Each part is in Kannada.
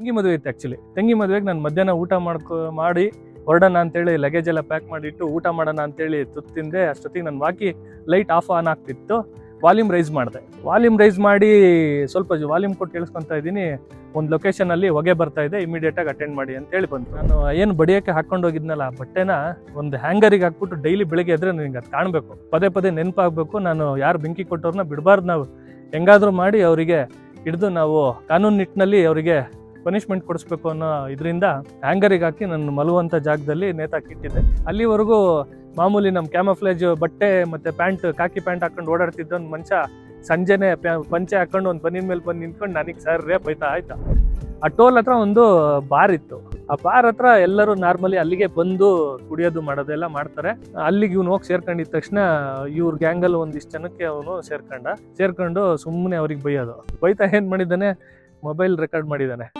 ತಂಗಿ ಮದುವೆ ಇತ್ತು ಆ್ಯಕ್ಚುಲಿ ತಂಗಿ ಮದುವೆಗೆ ನಾನು ಮಧ್ಯಾಹ್ನ ಊಟ ಮಾಡ್ಕೊ, ಮಾಡಿ, ಹೊರಡೋಣ ಅಂತೇಳಿ ಲಗೇಜ್ ಎಲ್ಲ ಪ್ಯಾಕ್ ಮಾಡಿಟ್ಟು ಊಟ ಮಾಡೋಣ ಅಂತೇಳಿ ತುತ್ತಿಂದೆ, ಅಷ್ಟೊತ್ತಿಗೆ ನಾನು ಬಾಕಿ ಲೈಟ್ ಆಫ್ ಆನ್ ಆಗ್ತಿತ್ತು. ವಾಲ್ಯೂಮ್ ರೈಸ್ ಮಾಡಿದೆ. ವಾಲ್ಯೂಮ್ ರೈಸ್ ಮಾಡಿ ಸ್ವಲ್ಪ ವಾಲ್ಯೂಮ್ ಕೊಟ್ಟು ಕೇಳಿಸ್ಕೊತಾ ಇದ್ದೀನಿ. ಒಂದು ಲೊಕೇಶನಲ್ಲಿ ಹೊಗೆ ಬರ್ತಾ ಇದೆ ಇಮಿಡಿಯೇಟಾಗಿ ಅಟೆಂಡ್ ಮಾಡಿ ಅಂತ ಹೇಳಿ ಬಂತು. ನಾನು ಏನು ಬಡಿಯೋಕ್ಕೆ ಹಾಕೊಂಡು ಹೋಗಿದ್ನಲ್ಲ, ಆ ಬಟ್ಟೆನ ಒಂದು ಹ್ಯಾಂಗರಿಗೆ ಹಾಕ್ಬಿಟ್ಟು ಡೈಲಿ ಬೆಳಿಗ್ಗೆ ಎದ್ರೆ ನನಗೆ ಅದು ಕಾಣಬೇಕು. ಪದೇ ಪದೇ ನೆನಪಾಗಬೇಕು, ನಾನು ಯಾರು ಬೆಂಕಿ ಕೊಟ್ಟವ್ರನ್ನ ಬಿಡಬಾರ್ದು ನಾವು. ಹೆಂಗಾದರೂ ಮಾಡಿ ಅವರಿಗೆ ಹಿಡಿದು ನಾವು ಕಾನೂನು ನಿಟ್ಟಿನಲ್ಲಿ ಅವರಿಗೆ ಪನಿಷ್ಮೆಂಟ್ ಕೊಡಿಸ್ಬೇಕು ಅನ್ನೋ ಇದರಿಂದ ಆ್ಯಂಗರಿಗೆ ಹಾಕಿ ನಾನು ಮಲುವಂಥ ಜಾಗದಲ್ಲಿ ನೇತಾಕಿಟ್ಟಿದ್ದೆ ಅಲ್ಲಿವರೆಗೂ ಮಾಮೂಲಿ ನಮ್ಮ ಕ್ಯಾಮಫ್ಲೇಜ್ ಬಟ್ಟೆ ಮತ್ತು ಪ್ಯಾಂಟ್ ಕಾಕಿ ಪ್ಯಾಂಟ್ ಹಾಕೊಂಡು ಓಡಾಡ್ತಿದ್ದ ಒಂದು ಮನುಷ್ಯ ಸಂಜೆನೆ ಪಂಚೆ ಹಾಕೊಂಡು ಒಂದು ಬನ್ನಿನ ಮೇಲೆ ಬಂದು ನಿಂತ್ಕೊಂಡು ನನಗೆ ಸರ್ ರೇ ಬೈತಾ ಆಯ್ತಾ ಆ ಟೋಲ್ ಹತ್ರ ಒಂದು ಬಾರ್ ಇತ್ತು. ಆ ಬಾರ್ ಹತ್ರ ಎಲ್ಲರೂ ನಾರ್ಮಲಿ ಅಲ್ಲಿಗೆ ಬಂದು ಕುಡಿಯೋದು ಮಾಡೋದೆಲ್ಲ ಮಾಡ್ತಾರೆ. ಅಲ್ಲಿಗೆ ಇವ್ನು ಹೋಗಿ ಸೇರ್ಕೊಂಡಿದ ತಕ್ಷಣ ಇವ್ರ ಗ್ಯಾಂಗಲ್ಲಿ ಒಂದಿಷ್ಟು ಜನಕ್ಕೆ ಅವನು ಸೇರ್ಕೊಂಡ. ಸೇರ್ಕೊಂಡು ಸುಮ್ಮನೆ ಅವ್ರಿಗೆ ಬೈಯೋದು. ಬೈತಾ ಏನು ಮಾಡಿದ್ದಾನೆ? ಮೊಬೈಲ್ ರೆಕಾರ್ಡ್ ಮಾಡಿದ್ದಾನೆ.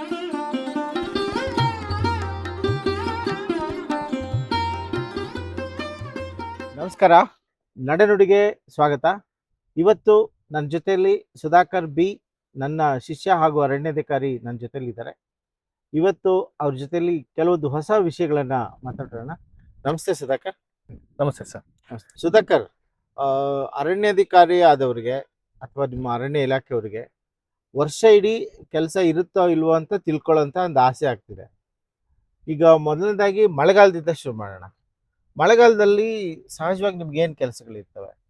ನಮಸ್ಕಾರ. ನಡೆನುಡಿಗೆ ಸ್ವಾಗತ. ಇವತ್ತು ನನ್ನ ಜೊತೆಯಲ್ಲಿ ಸುಧಾಕರ್ ಬಿ ನನ್ನ ಶಿಷ್ಯ ಹಾಗೂ ಅರಣ್ಯಾಧಿಕಾರಿ ನನ್ನ ಜೊತೆಯಲ್ಲಿದ್ದಾರೆ. ಇದ್ದಾರೆ ಇವತ್ತು ಅವ್ರ ಜೊತೆಯಲ್ಲಿ ಕೆಲವೊಂದು ಹೊಸ ವಿಷಯಗಳನ್ನ ಮಾತಾಡೋಣ. ನಮಸ್ತೆ ಸುಧಾಕರ್. ನಮಸ್ತೆ ಸರ್. ಸುಧಾಕರ್ ಅರಣ್ಯಾಧಿಕಾರಿ ಆದವ್ರಿಗೆ ಅಥವಾ ನಿಮ್ಮ ಅರಣ್ಯ ಇಲಾಖೆಯವರಿಗೆ ವರ್ಷ ಇಡೀ ಕೆಲಸ ಇರುತ್ತೋ ಇಲ್ವೋ ಅಂತ ತಿಳ್ಕೊಳ್ಳೋಂಥ ಒಂದು ಆಸೆ ಆಗ್ತಿದೆ. ಈಗ ಮೊದಲನೇದಾಗಿ ಮಳೆಗಾಲದಿಂದ ಶುರು ಮಾಡೋಣ. ಮಳೆಗಾಲದಲ್ಲಿ ಸಹಜವಾಗಿ ನಿಮ್ಗೆ ಏನು ಕೆಲಸಗಳಿರ್ತವೆ?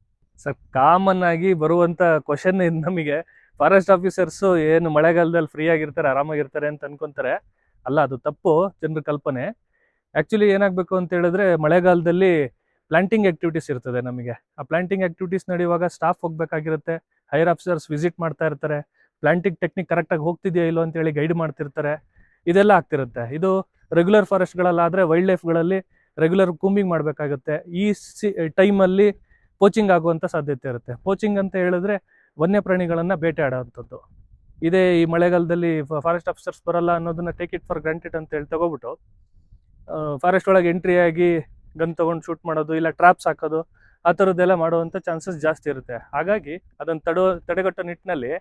ಸರ್ ಕಾಮನ್ ಆಗಿ ಬರುವಂತ ಕ್ವಶನ್ ನಮಗೆ. ಫಾರೆಸ್ಟ್ ಆಫೀಸರ್ಸ್ ಏನು ಮಳೆಗಾಲದಲ್ಲಿ ಫ್ರೀ ಆಗಿರ್ತಾರೆ, ಆರಾಮಾಗಿರ್ತಾರೆ ಅಂತ ಅನ್ಕೊಂತಾರೆ. ಅಲ್ಲ, ಅದು ತಪ್ಪು, ಜನರ ಕಲ್ಪನೆ. ಆ್ಯಕ್ಚುಲಿ ಏನಾಗಬೇಕು ಅಂತ ಹೇಳಿದ್ರೆ, ಮಳೆಗಾಲದಲ್ಲಿ ಪ್ಲಾಂಟಿಂಗ್ ಆಕ್ಟಿವಿಟೀಸ್ ಇರ್ತದೆ ನಮಗೆ. ಆ ಪ್ಲಾಂಟಿಂಗ್ ಆಕ್ಟಿವಿಟೀಸ್ ನಡೆಯುವಾಗ ಸ್ಟಾಫ್ ಹೋಗ್ಬೇಕಾಗಿರುತ್ತೆ. ಹೈರ್ ಆಫೀಸರ್ಸ್ ವಿಸಿಟ್ ಮಾಡ್ತಾ ಇರ್ತಾರೆ. ಪ್ಲಾಂಟಿಂಗ್ ಟೆಕ್ನಿಕ್ ಕರೆಕ್ಟಾಗಿ ಹೋಗ್ತಿದೆಯಾ ಇಲ್ಲೋ ಅಂತ ಹೇಳಿ ಗೈಡ್ ಮಾಡ್ತಿರ್ತಾರೆ. ಇದೆಲ್ಲ ಆಗ್ತಿರುತ್ತೆ. ಇದು ರೆಗ್ಯುಲರ್ ಫಾರೆಸ್ಟ್ಗಳಲ್ಲಾದರೆ ವೈಲ್ಡ್ ಲೈಫ್ಗಳಲ್ಲಿ ರೆಗ್ಯುಲರ್ ಕೂಂಬಿಂಗ್ ಮಾಡಬೇಕಾಗುತ್ತೆ. ಈ ಸಿ ಟೈಮಲ್ಲಿ ಪೋಚಿಂಗ್ ಆಗುವಂಥ ಸಾಧ್ಯತೆ ಇರುತ್ತೆ. ಪೋಚಿಂಗ್ ಅಂತ ಹೇಳಿದ್ರೆ ವನ್ಯಪ್ರಾಣಿಗಳನ್ನು ಬೇಟೆ ಆಡೋವಂಥದ್ದು ಇದೇ ಈ ಮಳೆಗಾಲದಲ್ಲಿ ಫಾರೆಸ್ಟ್ ಆಫೀಸರ್ಸ್ ಬರಲ್ಲ ಅನ್ನೋದನ್ನ ಟೇಕ್ ಇಟ್ ಫಾರ್ ಗ್ರಾಂಟೆಡ್ ಅಂತ ಹೇಳಿ ತಗೊಬಿಟ್ಟು ಫಾರೆಸ್ಟ್ ಒಳಗೆ ಎಂಟ್ರಿ ಆಗಿ ಗನ್ ತಗೊಂಡು ಶೂಟ್ ಮಾಡೋದು ಇಲ್ಲ ಟ್ರಾಪ್ಸ್ ಹಾಕೋದು, ಆ ಥರದ್ದೆಲ್ಲ ಮಾಡುವಂಥ ಚಾನ್ಸಸ್ ಜಾಸ್ತಿ ಇರುತ್ತೆ. ಹಾಗಾಗಿ ಅದನ್ನು ತಡೋ, ತಡೆಗಟ್ಟೋ ನಿಟ್ಟಿನಲ್ಲಿ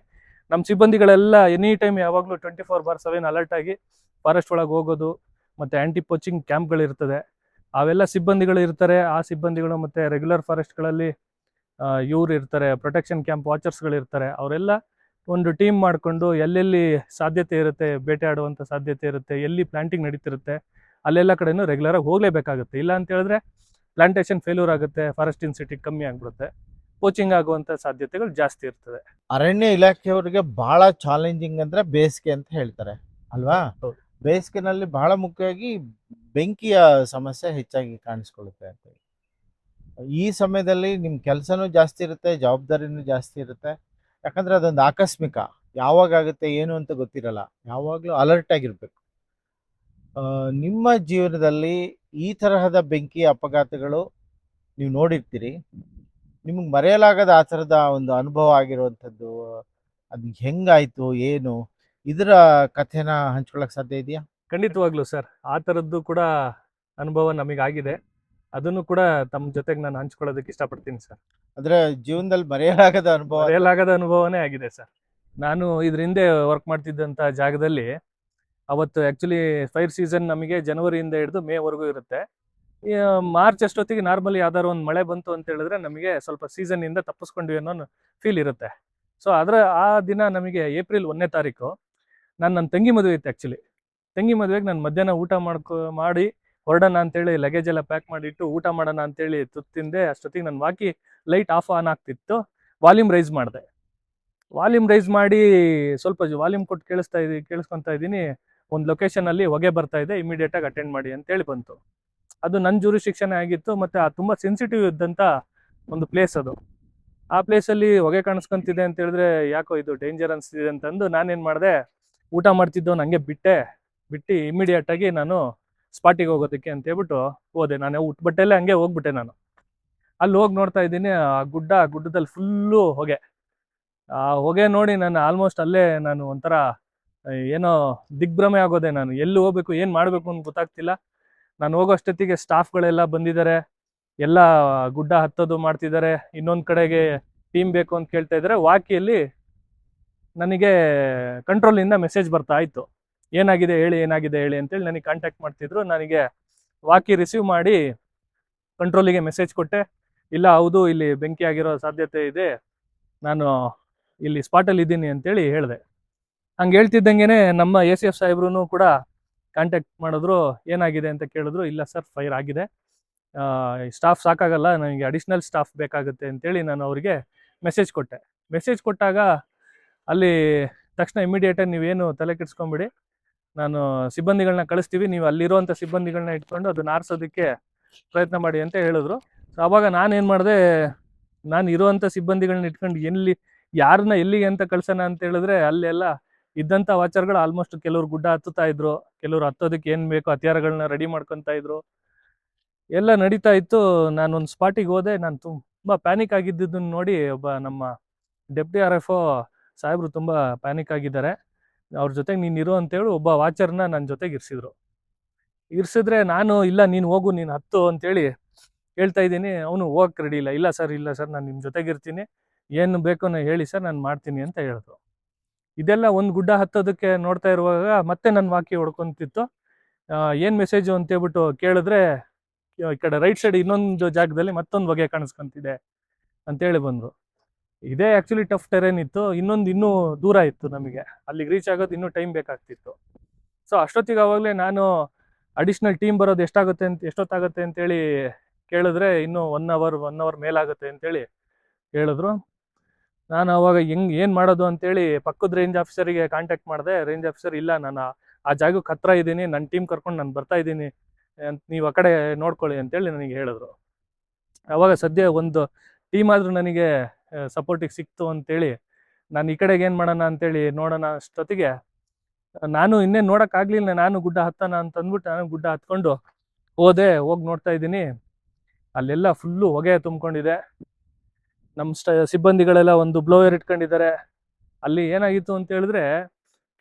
ನಮ್ಮ ಸಿಬ್ಬಂದಿಗಳೆಲ್ಲ ಎನಿ ಟೈಮ್ ಯಾವಾಗಲೂ twenty four bar seven alert ಆಗಿ ಫಾರೆಸ್ಟ್ ಒಳಗೆ ಹೋಗೋದು, ಮತ್ತು ಆ್ಯಂಟಿ ಪೋಚಿಂಗ್ ಕ್ಯಾಂಪ್ಗಳಿರ್ತದೆ. ಅವೆಲ್ಲ ಸಿಬ್ಬಂದಿಗಳು ಇರ್ತಾರೆ. ಆ ಸಿಬ್ಬಂದಿಗಳು ಮತ್ತು ರೆಗ್ಯುಲರ್ ಫಾರೆಸ್ಟ್ಗಳಲ್ಲಿ ಇವ್ರು ಇರ್ತಾರೆ. ಪ್ರೊಟೆಕ್ಷನ್ ಕ್ಯಾಂಪ್ ವಾಚರ್ಸ್ಗಳು ಇರ್ತಾರೆ. ಅವರೆಲ್ಲ ಒಂದು ಟೀಮ್ ಮಾಡಿಕೊಂಡು ಎಲ್ಲೆಲ್ಲಿ ಸಾಧ್ಯತೆ ಇರುತ್ತೆ, ಬೇಟೆ ಆಡುವಂಥ ಸಾಧ್ಯತೆ ಇರುತ್ತೆ, ಎಲ್ಲಿ ಪ್ಲಾಂಟಿಂಗ್ ನಡೀತಿರುತ್ತೆ, ಅಲ್ಲೆಲ್ಲ ಕಡೆನೂ ರೆಗ್ಯುಲರಾಗಿ ಹೋಗಲೇಬೇಕಾಗುತ್ತೆ. ಇಲ್ಲ ಅಂತ ಹೇಳಿದ್ರೆ ಪ್ಲಾಂಟೇಶನ್ ಫೇಲ್ಯೂರ್ ಆಗುತ್ತೆ ಫಾರೆಸ್ಟ್ ಇನ್ಸಿಟಿ ಕಮ್ಮಿ ಆಗಿಬಿಡುತ್ತೆ. ಕೋಚಿಂಗ್ ಆಗುವಂತ ಸಾಧ್ಯತೆಗಳು ಜಾಸ್ತಿ ಇರ್ತದೆ. ಅರಣ್ಯ ಇಲಾಖೆಯವರಿಗೆ ಬಹಳ ಚಾಲೆಂಜಿಂಗ್ ಅಂದ್ರೆ ಬೇಸಿಗೆ ಅಂತ ಹೇಳ್ತಾರೆ. ಅಲ್ವಾ. ಬೇಸಿಗೆನಲ್ಲಿ ಬಹಳ ಮುಖ್ಯವಾಗಿ ಬೆಂಕಿಯ ಸಮಸ್ಯೆ ಹೆಚ್ಚಾಗಿ ಕಾಣಿಸ್ಕೊಳ್ಳುತ್ತೆ ಅಂತ ಈ ಸಮಯದಲ್ಲಿ ನಿಮ್ ಕೆಲಸನೂ ಜಾಸ್ತಿ ಇರುತ್ತೆ ಜವಾಬ್ದಾರಿನೂ ಜಾಸ್ತಿ ಇರುತ್ತೆ. ಯಾಕಂದ್ರೆ ಅದೊಂದು ಆಕಸ್ಮಿಕ. ಯಾವಾಗ ಆಗುತ್ತೆ ಏನು ಅಂತ ಗೊತ್ತಿರಲ್ಲ. ಯಾವಾಗಲೂ ಅಲರ್ಟ್ ಆಗಿರ್ಬೇಕು. ನಿಮ್ಮ ಜೀವನದಲ್ಲಿ ಈ ತರಹದ ಬೆಂಕಿ ಅಪಘಾತಗಳು ನೀವು ನೋಡಿರ್ತೀರಿ. ನಿಮಗೆ ಮರೆಯಲಾಗದ ಆ ಥರದ ಒಂದು ಅನುಭವ ಆಗಿರುವಂಥದ್ದು ಅದು ಹೆಂಗಾಯಿತು ಏನು ಇದರ ಕಥೆನ ಹಂಚ್ಕೊಳ್ಳೋಕೆ ಸಾಧ್ಯ ಇದೆಯಾ? ಖಂಡಿತವಾಗ್ಲೂ ಸರ್. ಆ ಥರದ್ದು ಕೂಡ ಅನುಭವ ನಮಗಾಗಿದೆ. ಅದನ್ನು ಕೂಡ ತಮ್ಮ ಜೊತೆಗೆ ನಾನು ಹಂಚ್ಕೊಳ್ಳೋದಕ್ಕೆ ಇಷ್ಟಪಡ್ತೀನಿ ಸರ್. ಅಂದರೆ ಜೀವನದಲ್ಲಿ ಮರೆಯಲಾಗದ ಅನುಭವ ಮರೆಯಲಾಗದ ಅನುಭವನೇ ಆಗಿದೆ ಸರ್. ನಾನು ಇದ್ರ ಹಿಂದೆ ವರ್ಕ್ ಮಾಡ್ತಿದ್ದಂಥ ಜಾಗದಲ್ಲಿ ಅವತ್ತು ಆ್ಯಕ್ಚುಲಿ ಫೈರ್ ಸೀಸನ್ ನಮಗೆ ಜನವರಿಯಿಂದ ಹಿಡಿದು ಮೇವರೆಗೂ ಇರುತ್ತೆ. ಮಾರ್ಚ್ ಅಷ್ಟೊತ್ತಿಗೆ ನಾರ್ಮಲಿ ಯಾವ್ದಾದ್ರು ಒಂದು ಮಳೆ ಬಂತು ಅಂತ ಹೇಳಿದ್ರೆ ನಮಗೆ ಸ್ವಲ್ಪ ಸೀಸನ್ನಿಂದ ತಪ್ಪಿಸ್ಕೊಂಡ್ವಿ ಅನ್ನೋ ಫೀಲ್ ಇರುತ್ತೆ. ಸೊ ಅದರ ಆ ದಿನ ನಮಗೆ ಏಪ್ರಿಲ್ ಒಂದನೇ ತಾರೀಕು. ನಾನು ನನ್ನ ತಂಗಿ ಮದುವೆ ಇತ್ತು ಆ್ಯಕ್ಚುಲಿ ತಂಗಿ ಮದುವೆಗೆ ನಾನು ಮಧ್ಯಾಹ್ನ ಊಟ ಮಾಡ್ಕೊ, ಮಾಡಿ ಹೊರಡೋಣ ಅಂತೇಳಿ ಲಗೇಜ್ ಎಲ್ಲ ಪ್ಯಾಕ್ ಮಾಡಿಟ್ಟು ಊಟ ಮಾಡೋಣ ಅಂತೇಳಿ ತುತ್ತಿಂದೆ ಅಷ್ಟೊತ್ತಿಗೆ ನಾನು ವಾಕಿ ಲೈಟ್ ಆಫ್ ಆನ್ ಆಗ್ತಿತ್ತು. ವಾಲ್ಯೂಮ್ ರೈಸ್ ಮಾಡಿದೆ. ವಾಲ್ಯೂಮ್ ರೈಸ್ ಮಾಡಿ ಸ್ವಲ್ಪ ವಾಲ್ಯೂಮ್ ಕೊಟ್ಟು ಕೇಳಿಸ್ತಾ ಇದ್ದೀನಿ ಕೇಳಿಸ್ಕೊತಾ ಇದ್ದೀನಿ. ಒಂದು ಲೊಕೇಶನಲ್ಲಿ ಹೊಗೆ ಬರ್ತಾ ಇದೆ. ಇಮಿಡಿಯೇಟಾಗಿ ಅಟೆಂಡ್ ಮಾಡಿ ಅಂತೇಳಿ ಬಂತು. ಅದು ನನ್ನ ಜೂರು ಶಿಕ್ಷಣ ಆಗಿತ್ತು, ಮತ್ತೆ ಆ ತುಂಬ ಸೆನ್ಸಿಟಿವ್ ಇದ್ದಂತ ಒಂದು ಪ್ಲೇಸ್ ಅದು. ಆ ಪ್ಲೇಸಲ್ಲಿ ಹೊಗೆ ಕಾಣಿಸ್ಕೊಂತಿದೆ ಅಂತ ಹೇಳಿದ್ರೆ ಯಾಕೋ ಇದು ಡೇಂಜರ್ ಅನಿಸ್ತಿದೆ ಅಂತಂದು ನಾನೇನು ಮಾಡಿದೆ, ಊಟ ಮಾಡ್ತಿದ್ದೋ ಹಂಗೆ ಬಿಟ್ಟೆ, ಬಿಟ್ಟು ಇಮಿಡಿಯೇಟ್ ಆಗಿ ನಾನು ಸ್ಪಾಟಿಗೆ ಹೋಗೋದಕ್ಕೆ ಅಂತ ಹೇಳ್ಬಿಟ್ಟು ಹೋದೆ. ನಾನು ಊಟ ಬಟ್ಟೆಲ್ಲೇ ಹಂಗೆ ಹೋಗ್ಬಿಟ್ಟೆ ನಾನು. ಅಲ್ಲಿ ಹೋಗಿ ನೋಡ್ತಾ ಇದ್ದೀನಿ, ಆ ಗುಡ್ಡ ಗುಡ್ಡದಲ್ಲಿ ಫುಲ್ಲು ಹೊಗೆ. ಆ ಹೊಗೆ ನೋಡಿ ನಾನು ಆಲ್ಮೋಸ್ಟ್ ಅಲ್ಲೇ ನಾನು ಒಂಥರ ಏನೋ ದಿಗ್ಭ್ರಮೆ ಆಗೋದೆ ನಾನು. ಎಲ್ಲಿ ಹೋಗ್ಬೇಕು, ಏನು ಮಾಡಬೇಕು ಅಂತ ಗೊತ್ತಾಗ್ತಿಲ್ಲ. ನಾನು ಹೋಗೋ ಅಷ್ಟೊತ್ತಿಗೆ ಸ್ಟಾಫ್ಗಳೆಲ್ಲ ಬಂದಿದ್ದಾರೆ ಎಲ್ಲ ಗುಡ್ಡ ಹತ್ತೋದು ಮಾಡ್ತಿದ್ದಾರೆ ಇನ್ನೊಂದು ಕಡೆಗೆ ಟೀಮ್ ಬೇಕು ಅಂತ ಕೇಳ್ತಾ ಇದ್ದಾರೆ ವಾಕಿಯಲ್ಲಿ ನನಗೆ ಕಂಟ್ರೋಲಿಂದ ಮೆಸೇಜ್ ಬರ್ತಾ ಇತ್ತು. ಏನಾಗಿದೆ ಹೇಳಿ ಏನಾಗಿದೆ ಹೇಳಿ ಅಂತೇಳಿ ನನಗೆ ಕಾಂಟ್ಯಾಕ್ಟ್ ಮಾಡ್ತಿದ್ರು. ನನಗೆ ವಾಕಿ ರಿಸೀವ್ ಮಾಡಿ ಕಂಟ್ರೋಲಿಗೆ ಮೆಸೇಜ್ ಕೊಟ್ಟೆ. ಇಲ್ಲ, ಹೌದು, ಇಲ್ಲಿ ಬೆಂಕಿ ಆಗಿರೋ ಸಾಧ್ಯತೆ ಇದೆ. ನಾನು ಇಲ್ಲಿ ಸ್ಪಾಟಲ್ಲಿ ಇದ್ದೀನಿ ಅಂತೇಳಿ ಹೇಳಿದೆ. ಹಂಗೆ ಹೇಳ್ತಿದ್ದಂಗೆ ನಮ್ಮ ಎ ಸಿ ಎಫ್ ಸಾಹೇಬ್ರು ಕೂಡ ಕಾಂಟ್ಯಾಕ್ಟ್ ಮಾಡಿದ್ರು, ಏನಾಗಿದೆ ಅಂತ ಕೇಳಿದ್ರು, ಇಲ್ಲ ಸರ್ ಫೈರ್ ಆಗಿದೆ. ಸ್ಟಾಫ್ ಸಾಕಾಗಲ್ಲ, ನನಗೆ ಅಡಿಷ್ನಲ್ ಸ್ಟಾಫ್ ಬೇಕಾಗುತ್ತೆ ಅಂತೇಳಿ ನಾನು ಅವರಿಗೆ ಮೆಸೇಜ್ ಕೊಟ್ಟೆ. ಮೆಸೇಜ್ ಕೊಟ್ಟಾಗ ಅಲ್ಲಿ ತಕ್ಷಣ ಇಮಿಡಿಯೇಟಾಗಿ ನೀವೇನು ತಲೆ ಕೆಡಿಸ್ಕೊಂಬಿಡಿ. ನಾನು ಸಿಬ್ಬಂದಿಗಳನ್ನ ಕಳಿಸ್ತೀವಿ, ನೀವು ಅಲ್ಲಿರುವಂಥ ಸಿಬ್ಬಂದಿಗಳನ್ನ ಇಟ್ಕೊಂಡು ಅದನ್ನ ಆರಿಸೋದಕ್ಕೆ ಪ್ರಯತ್ನ ಮಾಡಿ ಅಂತ ಹೇಳಿದ್ರು. ಸೊ ಆವಾಗ ನಾನೇನು ಮಾಡಿದೆ, ನಾನು ಇರುವಂಥ ಸಿಬ್ಬಂದಿಗಳನ್ನ ಇಟ್ಕೊಂಡು ಎಲ್ಲಿ ಯಾರನ್ನ ಎಲ್ಲಿಗೆ ಅಂತ ಕಳ್ಸೋಣ ಅಂತ ಹೇಳಿದ್ರೆ ಅಲ್ಲೆಲ್ಲ ಇದ್ದಂಥ ವಾಚರ್ಗಳು ಆಲ್ಮೋಸ್ಟ್ ಕೆಲವ್ರು ಗುಡ್ಡ ಹತ್ತುತ್ತಾ ಇದ್ರು, ಕೆಲವ್ರು ಹತ್ತೋದಕ್ಕೆ ಏನು ಬೇಕು ಹತ್ಯಾರಗಳನ್ನ ರೆಡಿ ಮಾಡ್ಕೊತಾ ಇದ್ರು. ಎಲ್ಲ ನಡೀತಾ ಇತ್ತು. ನಾನು ಒಂದು ಸ್ಪಾಟಿಗೆ ಹೋದೆ. ನಾನು ತುಂಬಾ ಪ್ಯಾನಿಕ್ ಆಗಿದ್ದನ್ನು ನೋಡಿ ಒಬ್ಬ ನಮ್ಮ ಡೆಪ್ಟಿ ಆರ್ ಎಫ್ ಸಾಹೇಬ್ರು ತುಂಬಾ ಪ್ಯಾನಿಕ್ ಆಗಿದ್ದಾರೆ. ಅವ್ರ ಜೊತೆಗೆ ನೀನು ಇರು ಅಂತೇಳಿ ಒಬ್ಬ ವಾಚರ್ನ ನನ್ನ ಜೊತೆಗೆ ಇರ್ಸಿದ್ರು. ಇರ್ಸಿದ್ರೆ ನಾನು, ಇಲ್ಲ, ನೀನು ಹೋಗು, ನೀನು ಹತ್ತು ಅಂತೇಳಿ ಹೇಳ್ತಾ ಇದ್ದೀನಿ. ಅವನು ಹೋಗಕ್ಕೆ ರೆಡಿ ಇಲ್ಲ. ಇಲ್ಲ ಸರ್ ಇಲ್ಲ ಸರ್, ನಾನು ನಿಮ್ಮ ಜೊತೆಗೆ ಇರ್ತೀನಿ. ಏನು ಬೇಕೋ ಹೇಳಿ ಸರ್, ನಾನು ಮಾಡ್ತೀನಿ ಅಂತ ಹೇಳಿದ್ರು. ಇದೆಲ್ಲ ಒಂದು ಗುಡ್ಡ ಹತ್ತೋದಕ್ಕೆ ನೋಡ್ತಾ ಇರುವಾಗ ಮತ್ತೆ ನನ್ನ ವಾಕಿ ಹೊಡ್ಕೊಂತಿತ್ತು. ಏನು ಮೆಸೇಜು ಅಂತೇಳ್ಬಿಟ್ಟು ಕೇಳಿದ್ರೆ, ಈ ಕಡೆ ರೈಟ್ ಸೈಡ್ ಇನ್ನೊಂದು ಜಾಗದಲ್ಲಿ ಮತ್ತೊಂದು ಬಗೆ ಕಾಣಿಸ್ಕೊಂತಿದೆ ಅಂತೇಳಿ ಬಂದರು. ಇದೇ ಆ್ಯಕ್ಚುಲಿ ಟಫ್ ಟೆರೇನ್ ಇತ್ತು. ಇನ್ನೊಂದು ಇನ್ನೂ ದೂರ ಇತ್ತು ನಮಗೆ. ಅಲ್ಲಿಗೆ ರೀಚ್ ಆಗೋದು ಇನ್ನೂ ಟೈಮ್ ಬೇಕಾಗ್ತಿತ್ತು. ಸೊ ಅಷ್ಟೊತ್ತಿಗೆ ಆವಾಗಲೇ ನಾನು ಅಡಿಷ್ನಲ್ ಟೀಮ್ ಬರೋದು ಎಷ್ಟಾಗುತ್ತೆ ಅಂತ, ಎಷ್ಟೊತ್ತಾಗುತ್ತೆ ಅಂತೇಳಿ ಕೇಳಿದ್ರೆ ಇನ್ನೂ ಒನ್ ಅವರ್ ಒನ್ ಅವರ್ ಮೇಲಾಗುತ್ತೆ ಅಂತೇಳಿ ಹೇಳಿದ್ರು ನಾನು ಅವಾಗ ಹೆಂಗ್, ಏನು ಮಾಡೋದು ಅಂತೇಳಿ ಪಕ್ಕದ ರೇಂಜ್ ಆಫೀಸರಿಗೆ ಕಾಂಟ್ಯಾಕ್ಟ್ ಮಾಡಿದೆ. ರೇಂಜ್ ಆಫೀಸರ್ ಇಲ್ಲ, ನಾನು ಆ ಜಾಗಕ್ಕೆ ಹತ್ರ ಇದ್ದೀನಿ ನನ್ನ ಟೀಮ್ ಕರ್ಕೊಂಡು ನಾನು ಬರ್ತಾ ಇದ್ದೀನಿ, ಅಂತ ನೀವು ಆ ಕಡೆ ನೋಡ್ಕೊಳ್ಳಿ ಅಂತೇಳಿ ನನಗೆ ಹೇಳಿದ್ರು. ಅವಾಗ ಸದ್ಯ ಒಂದು ಟೀಮ್ ಆದರೂ ನನಗೆ ಸಪೋರ್ಟಿಗೆ ಸಿಕ್ತು ಅಂತೇಳಿ ನಾನು ಈ ಕಡೆಗೆ ಏನು ಮಾಡೋಣ ಅಂತೇಳಿ ನೋಡೋಣ ಅಷ್ಟೊತ್ತಿಗೆ, ನಾನು ಇನ್ನೇನು ನೋಡೋಕ್ಕಾಗಲಿಲ್ಲ ನಾನು ಗುಡ್ಡ ಹತ್ತೋಣ ಅಂತ ಅಂದ್ಬಿಟ್ಟು ನಾನು ಗುಡ್ಡ ಹತ್ಕೊಂಡು ಹೋದೆ, ಹೋಗಿ ನೋಡ್ತಾ ಇದ್ದೀನಿ. ಅಲ್ಲೆಲ್ಲ ಫುಲ್ಲು ಹೊಗೆ ತುಂಬ್ಕೊಂಡಿದೆ. ನಮ್ಮ ಸ್ಟ, ಸಿಬ್ಬಂದಿಗಳೆಲ್ಲ ಒಂದು ಬ್ಲೋಯರ್ ಇಟ್ಕೊಂಡಿದ್ದಾರೆ. ಅಲ್ಲಿ ಏನಾಗಿತ್ತು ಅಂತ ಹೇಳಿದ್ರೆ